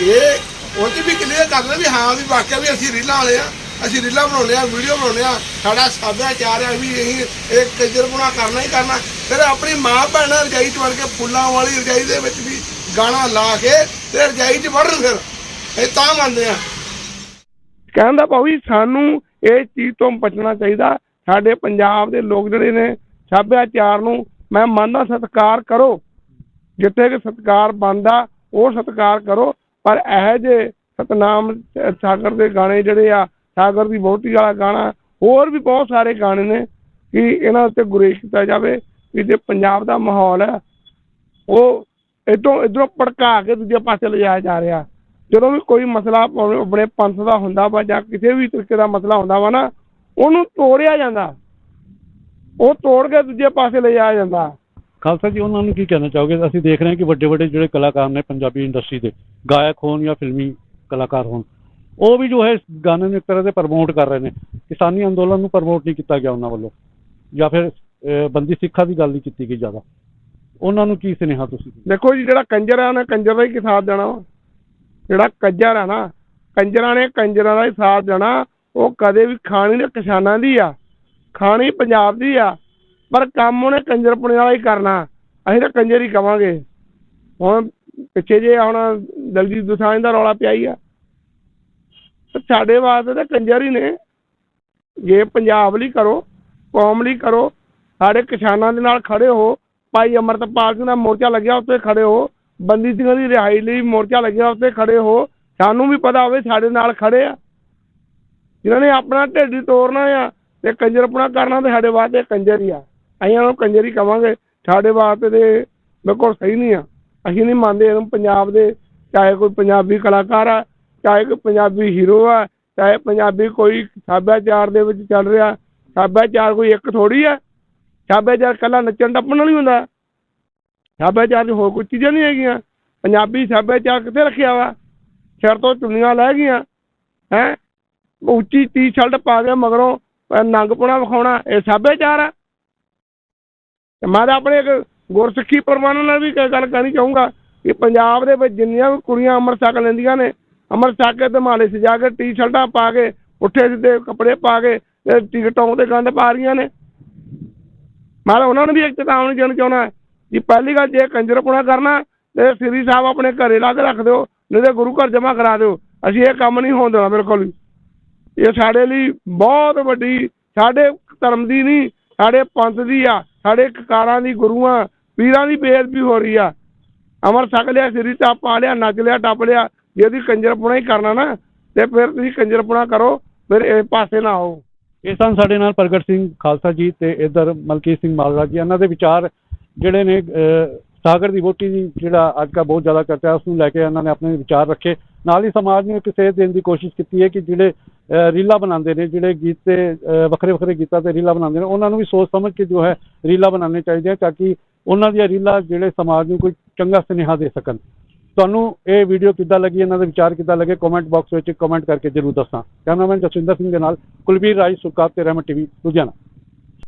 ਇਹ ਉਹ 'ਚ ਵੀ ਕਲੀਅਰ ਕਰਨਾ ਵੀ ਹਾਂ ਵੀ ਵਾਕਿਆ ਵੀ ਅਸੀਂ ਰੀਲਾਂ ਵਾਲੇ ਆ, ਅਸੀਂ ਰੀਲਾਂ ਬਣਾਉਂਦੇ ਆ, ਵੀਡੀਓ ਬਣਾਉਂਦੇ ਆ, ਸਾਡਾ ਸੱਭਿਆਚਾਰ ਆ ਵੀ ਅਸੀਂ ਇਹ ਕੱਜਰ ਬਣਾ ਕਰਨਾ ਹੀ ਕਰਨਾ। ਫਿਰ ਆਪਣੀ ਮਾਂ ਭੈਣਾਂ ਰਜਾਈ 'ਚ ਵੜ ਕੇ ਫੁੱਲਾਂ ਵਾਲੀ ਰਜਾਈ ਦੇ ਵਿੱਚ ਵੀ ਗਾਣਾ ਲਾ ਕੇ ਤੇ ਰਜਾਈ 'ਚ ਵੜਨ ਫਿਰ। ਇਹ ਤਾਂ ਮੰਨਦੇ ਆ। ਕਹਿੰਦਾ ਭਾਊ ਜੀ, ਸਾਨੂੰ ਇਹ ਚੀਜ਼ ਤੋਂ ਬਚਣਾ ਚਾਹੀਦਾ। ਸਾਡੇ ਪੰਜਾਬ ਦੇ ਲੋਕ ਜਿਹੜੇ ਨੇ, ਸੱਭਿਆਚਾਰ ਨੂੰ ਮੈਂ ਮੰਨਦਾ ਸਤਿਕਾਰ ਕਰੋ। ਜਿੱਥੇ ਕਿ ਸਤਿਕਾਰ ਬਣਦਾ, ਉਹ ਸਤਿਕਾਰ ਕਰੋ। ਪਰ ਇਹ ਜੇ ਸਤਨਾਮ ਸਾਗਰ ਦੇ ਗਾਣੇ ਜਿਹੜੇ ਆ, ਸਾਗਰ ਦੀ ਬਹੁਤੀ ਵਾਲਾ ਗਾਣਾ, ਹੋਰ ਵੀ ਬਹੁਤ ਸਾਰੇ ਗਾਣੇ ਨੇ ਕਿ ਇਹਨਾਂ ਉੱਤੇ ਗੁਰੇਜ਼ ਕੀਤਾ ਜਾਵੇ ਕਿ ਜੇ ਪੰਜਾਬ ਦਾ ਮਾਹੌਲ ਹੈ, ਉਹ ਇਦੋਂ ਇਧਰੋਂ ਭੜਕਾ ਕੇ ਦੂਜੇ ਪਾਸੇ ਲਿਜਾਇਆ ਜਾ ਰਿਹਾ। ਜਦੋਂ ਵੀ ਕੋਈ ਮਸਲਾ ਆਪਣੇ ਪੰਥ ਦਾ ਹੁੰਦਾ ਵਾ ਜਾਂ ਕਿਸੇ ਵੀ ਤਰੀਕੇ ਦਾ ਮਸਲਾ ਹੁੰਦਾ ਵਾ ਨਾ, ਉਹਨੂੰ ਤੋੜਿਆ ਜਾਂਦਾ। ਉਹ ਤੋੜ ਕੇ ਦੂਜੇ ਪਾਸੇ ਲਿਜਾਇਆ ਜਾਂਦਾ। ਖਾਲਸਾ ਜੀ, ਉਹਨਾਂ ਨੂੰ ਕੀ ਕਹਿਣਾ ਚਾਹੋਗੇ? ਅਸੀਂ ਦੇਖ ਰਹੇ ਹਾਂ ਕਿ ਵੱਡੇ ਵੱਡੇ ਜਿਹੜੇ ਕਲਾਕਾਰ ਨੇ ਪੰਜਾਬੀ ਇੰਡਸਟਰੀ ਦੇ, ਗਾਇਕ ਹੋਣ ਜਾਂ ਫਿਲਮੀ ਕਲਾਕਾਰ ਹੋਣ, ਉਹ ਵੀ ਜੋ ਹੈ ਗਾਣੇ ਨੂੰ ਇੱਕ ਤਰ੍ਹਾਂ ਦੇ ਪ੍ਰਮੋਟ ਕਰ ਰਹੇ ਨੇ। ਕਿਸਾਨੀ ਅੰਦੋਲਨ ਨੂੰ ਪ੍ਰਮੋਟ ਨਹੀਂ ਕੀਤਾ ਗਿਆ ਉਹਨਾਂ ਵੱਲੋਂ। ਜਾਂ ਫਿਰ ਬੰਦੀ ਸਿੱਖਾਂ ਦੀ ਗੱਲ ਨਹੀਂ ਕੀਤੀ ਗਈ ਜ਼ਿਆਦਾ। ਉਹਨਾਂ ਨੂੰ ਕੀ ਸੁਨੇਹਾ ਤੁਸੀਂ ਦੇਖੋ ਜੀ, ਜਿਹੜਾ ਕੰਜਰ ਆ ਉਹਨੇ ਕੰਜਰ ਦਾ ਹੀ ਸਾਥ ਦੇਣਾ ਵਾ। ਜਿਹੜਾ ਕੰਜਰ ਆ ਨਾ, ਕੰਜਰਾਂ ਨੇ ਕੰਜਰਾਂ ਦਾ ਹੀ ਸਾਥ ਦੇਣਾ। ਉਹ ਕਦੇ ਵੀ ਖਾਣੀ ਨੇ ਕਿਸਾਨਾਂ ਦੀ ਆ। ਖਾਣੀ ਪੰਜਾਬ ਦੀ ਆ। ਪਰ ਕੰਮ ਉਹਨੇ ਕੰਜਰਪੁਣੇ ਵਾਲਾ ਹੀ ਕਰਨਾ। ਅਸੀਂ ਤਾਂ ਕੰਜਰ ਹੀ ਕਵਾਂਗੇ। ਹੁਣ ਪਿੱਛੇ ਜੇ ਹੁਣ ਦਲਜੀਤ ਦੁਸਾਂਝ ਦਾ ਰੌਲਾ ਪਿਆ ਹੀ ਆ। ਸਾਡੇ ਵਾਸਤੇ ਤਾਂ ਕੰਜਰ ਹੀ ਨੇ। ਜੇ ਪੰਜਾਬ ਲਈ ਕਰੋ, ਕੌਮ ਲਈ ਕਰੋ, ਸਾਡੇ ਕਿਸਾਨਾਂ ਦੇ ਨਾਲ ਖੜੇ ਹੋ। ਭਾਈ ਅਮਰਤਪਾਲ ਸਿੰਘ ਦਾ ਮੋਰਚਾ ਲੱਗਿਆ ਉੱਤੇ ਖੜੇ ਹੋ। ਬੰਦੀ ਸਿੰਘਾਂ ਦੀ ਰਿਹਾਈ ਲਈ ਮੋਰਚਾ ਲੱਗਿਆ ਉੱਤੇ ਖੜੇ ਹੋ। ਸਾਨੂੰ ਵੀ ਪਤਾ ਹੋਵੇ ਸਾਡੇ ਨਾਲ ਖੜੇ ਆ। ਜਿਨ੍ਹਾਂ ਨੇ ਆਪਣਾ ਢਿੱਡ ਹੀ ਤੋੜਨਾ ਆ ਤੇ ਕੰਜਰਪਣਾ ਕਰਨਾ ਤੇ ਸਾਡੇ ਵਾਸਤੇ ਕੰਜਰ ਹੀ ਆ। ਅਸੀਂ ਉਹਨੂੰ ਕੰਜਰ ਹੀ ਕਵਾਂਗੇ। ਸਾਡੇ ਵਾਸਤੇ ਤੇ ਬਿਲਕੁਲ ਸਹੀ ਨਹੀਂ ਆ। ਅਸੀਂ ਨਹੀਂ ਮੰਨਦੇ ਇਹਨੂੰ ਪੰਜਾਬ ਦੇ, ਚਾਹੇ ਕੋਈ ਪੰਜਾਬੀ ਕਲਾਕਾਰ ਆ, ਚਾਹੇ ਕੋਈ ਪੰਜਾਬੀ ਹੀਰੋ ਆ, ਚਾਹੇ ਪੰਜਾਬੀ ਕੋਈ ਸੱਭਿਆਚਾਰ ਦੇ ਵਿੱਚ ਚੱਲ ਰਿਹਾ। ਸੱਭਿਆਚਾਰ ਕੋਈ ਇੱਕ ਥੋੜੀ ਆ। ਸੱਭਿਆਚਾਰ ਕੱਲਾ ਨੱਚਣ ਟੱਪਣ ਨਾਲ ਹੀ ਹੁੰਦਾ। ਸੱਭਿਆਚਾਰ 'ਚ ਹੋਰ ਕੋਈ ਚੀਜ਼ਾਂ ਨਹੀਂ ਹੈਗੀਆਂ। ਪੰਜਾਬੀ ਸੱਭਿਆਚਾਰ ਕਿੱਥੇ ਰੱਖਿਆ ਵਾ? ਸਿਰ ਤੋਂ ਚੁੰਨੀਆਂ ਲੈ ਗਈਆਂ। ਹੈ? ਉੱਚੀ ਟੀ-ਸ਼ਰਟ ਪਾ ਕੇ ਮਗਰੋਂ ਨੰਗਪੁਣਾ ਵਿਖਾਉਣਾ, ਇਹ ਸੱਭਿਆਚਾਰ ਆ ਮੈਂ ਤਾਂ ਆਪਣੇ ਇੱਕ ਗੁਰਸਿੱਖੀ ਪਰਵਾਨਾਂ ਨਾਲ ਵੀ ਗੱਲ ਕਰਨੀ ਚਾਹੂੰਗਾ ਕਿ ਪੰਜਾਬ ਦੇ ਵਿੱਚ ਜਿੰਨੀਆਂ ਵੀ ਕੁੜੀਆਂ ਅੰਮ੍ਰਿਤ ਛਕ ਲੈਂਦੀਆਂ ਨੇ, ਅੰਮ੍ਰਿਤ ਛਕ ਕੇ ਤੇ ਮਾਲੇ ਸਜਾ ਕੇ ਟੀ-ਸ਼ਰਟਾਂ ਪਾ ਕੇ, ਪੁੱਠੇ ਸਿੱਧੇ ਕੱਪੜੇ ਪਾ ਕੇ ਤੇ ਟਿਕਟੋਕ ਤੇ ਗੰਦ ਪਾ ਰਹੀਆਂ ਨੇ। ਮੈਂ ਤਾਂ ਉਹਨਾਂ ਨੂੰ ਵੀ ਇੱਕ ਚੇਤਾਵਨੀ ਦੇਣੀ ਚਾਹੁੰਦਾ ਕਿ ਪਹਿਲੀ ਗੱਲ ਜੇ ਕੰਜਰਪੁਣਾ ਕਰਨਾ ਤੇ ਸ੍ਰੀ ਸਾਹਿਬ ਆਪਣੇ ਘਰੇ ਲਾ ਕੇ ਰੱਖ ਦਿਓ, ਨਹੀਂ ਤੇ ਗੁਰੂ ਘਰ ਜਮਾ ਕਰਾ ਦਿਓ। ਅਸੀਂ ਇਹ ਕੰਮ ਨਹੀਂ ਹੋਣ ਦੇਣਾ ਬਿਲਕੁਲ ਵੀ। ਇਹ ਸਾਡੇ ਲਈ ਬਹੁਤ ਵੱਡੀ, ਸਾਡੇ ਧਰਮ ਦੀ ਨਹੀਂ, ਸਾਡੇ ਪੰਥ ਦੀ ਆ, ਸਾਡੇ ਕਕਾਰਾਂ ਦੀ, ਗੁਰੂਆਂ, ਪੀਰਾਂ ਦੀ ਬੇਅਦਬੀ ਹੋ ਰਹੀ ਆ। ਅਮਰ ਛਕ ਲਿਆ, ਸ੍ਰੀ ਸਾਹਿਬ ਪਾ ਲਿਆ, ਨੱਚ ਲਿਆ, ਟੱਪ ਲਿਆ, ਜੇ ਤੁਸੀਂ ਕੰਜਰਪੁਣਾ ਹੀ ਕਰਨਾ ਨਾ, ਤੇ ਫਿਰ ਤੁਸੀਂ ਕੰਜਰਪੁਣਾ ਕਰੋ, ਫਿਰ ਇਹ ਪਾਸੇ ਨਾ ਆਓ। ਇਹ ਸਨ ਸਾਡੇ ਨਾਲ ਪ੍ਰਗਟ ਸਿੰਘ ਖਾਲਸਾ ਜੀ ਤੇ ਇਧਰ ਮਲਕੀਤ ਸਿੰਘ ਮਾਲਵਾ ਜੀ। ਇਹਨਾਂ ਦੇ ਵਿਚਾਰ ਜਿਹੜੇ ਨੇ ਸਾਗਰ ਦੀ ਵੋਟੀ ਦੀ ਜਿਹੜਾ ਅੱਜ ਕੱਲ੍ਹ ਬਹੁਤ ਜ਼ਿਆਦਾ ਕਰਤਾ ਹੈ, ਉਸ ਨੂੰ ਲੈ ਕੇ ਇਹਨਾਂ ਨੇ ਆਪਣੇ ਵਿਚਾਰ ਰੱਖੇ। ਨਾਲ ਹੀ ਸਮਾਜ ਨੂੰ ਇੱਕ ਸੇਧ ਦੇਣ ਦੀ ਕੋਸ਼ਿਸ਼ ਕੀਤੀ ਹੈ ਕਿ ਜਿਹੜੇ ਅਹ, ਰੀਲਾਂ ਬਣਾਉਂਦੇ ਨੇ ਜਿਹੜੇ ਗੀਤ ਤੇ ਵੱਖਰੇ ਵੱਖਰੇ ਗੀਤਾਂ ਤੇ ਰੀਲਾਂ ਬਣਾਉਂਦੇ ਨੇ ਉਹਨਾਂ ਨੂੰ ਵੀ ਸੋਚ ਸਮਝ ਕੇ ਜੋ ਹੈ ਰੀਲਾਂ ਬਣਾਉਣੇ ਚਾਹੀਦੀਆਂ ਤਾਂ ਕਿ ਉਹਨਾਂ ਦੀਆਂ ਰੀਲਾਂ ਜਿਹੜੇ ਸਮਾਜ ਨੂੰ ਕੋਈ ਚੰਗਾ ਸੁਨੇਹਾ ਦੇ ਸਕਣ। ਤੁਹਾਨੂੰ ਇਹ ਵੀਡੀਓ ਕਿੱਦਾਂ ਲੱਗੀ, ਇਹਨਾਂ ਦੇ ਵਿਚਾਰ ਕਿੱਦਾਂ ਲੱਗੇ ਕਮੈਂਟ ਬਾਕਸ ਵਿੱਚ ਕਮੈਂਟ ਕਰਕੇ ਜਰੂਰ ਦੱਸਣਾ। ਕੈਮਰਾਮੈਨ ਜਸਵਿੰਦਰ ਸਿੰਘ ਦੇ ਨਾਲ ਕੁਲਬੀਰ ਰਾਜ ਸੁਰਕਾਤ ਤੇ ਰਹਿਮਤ ਟੀਵੀ, ਲੁਧਿਆਣਾ।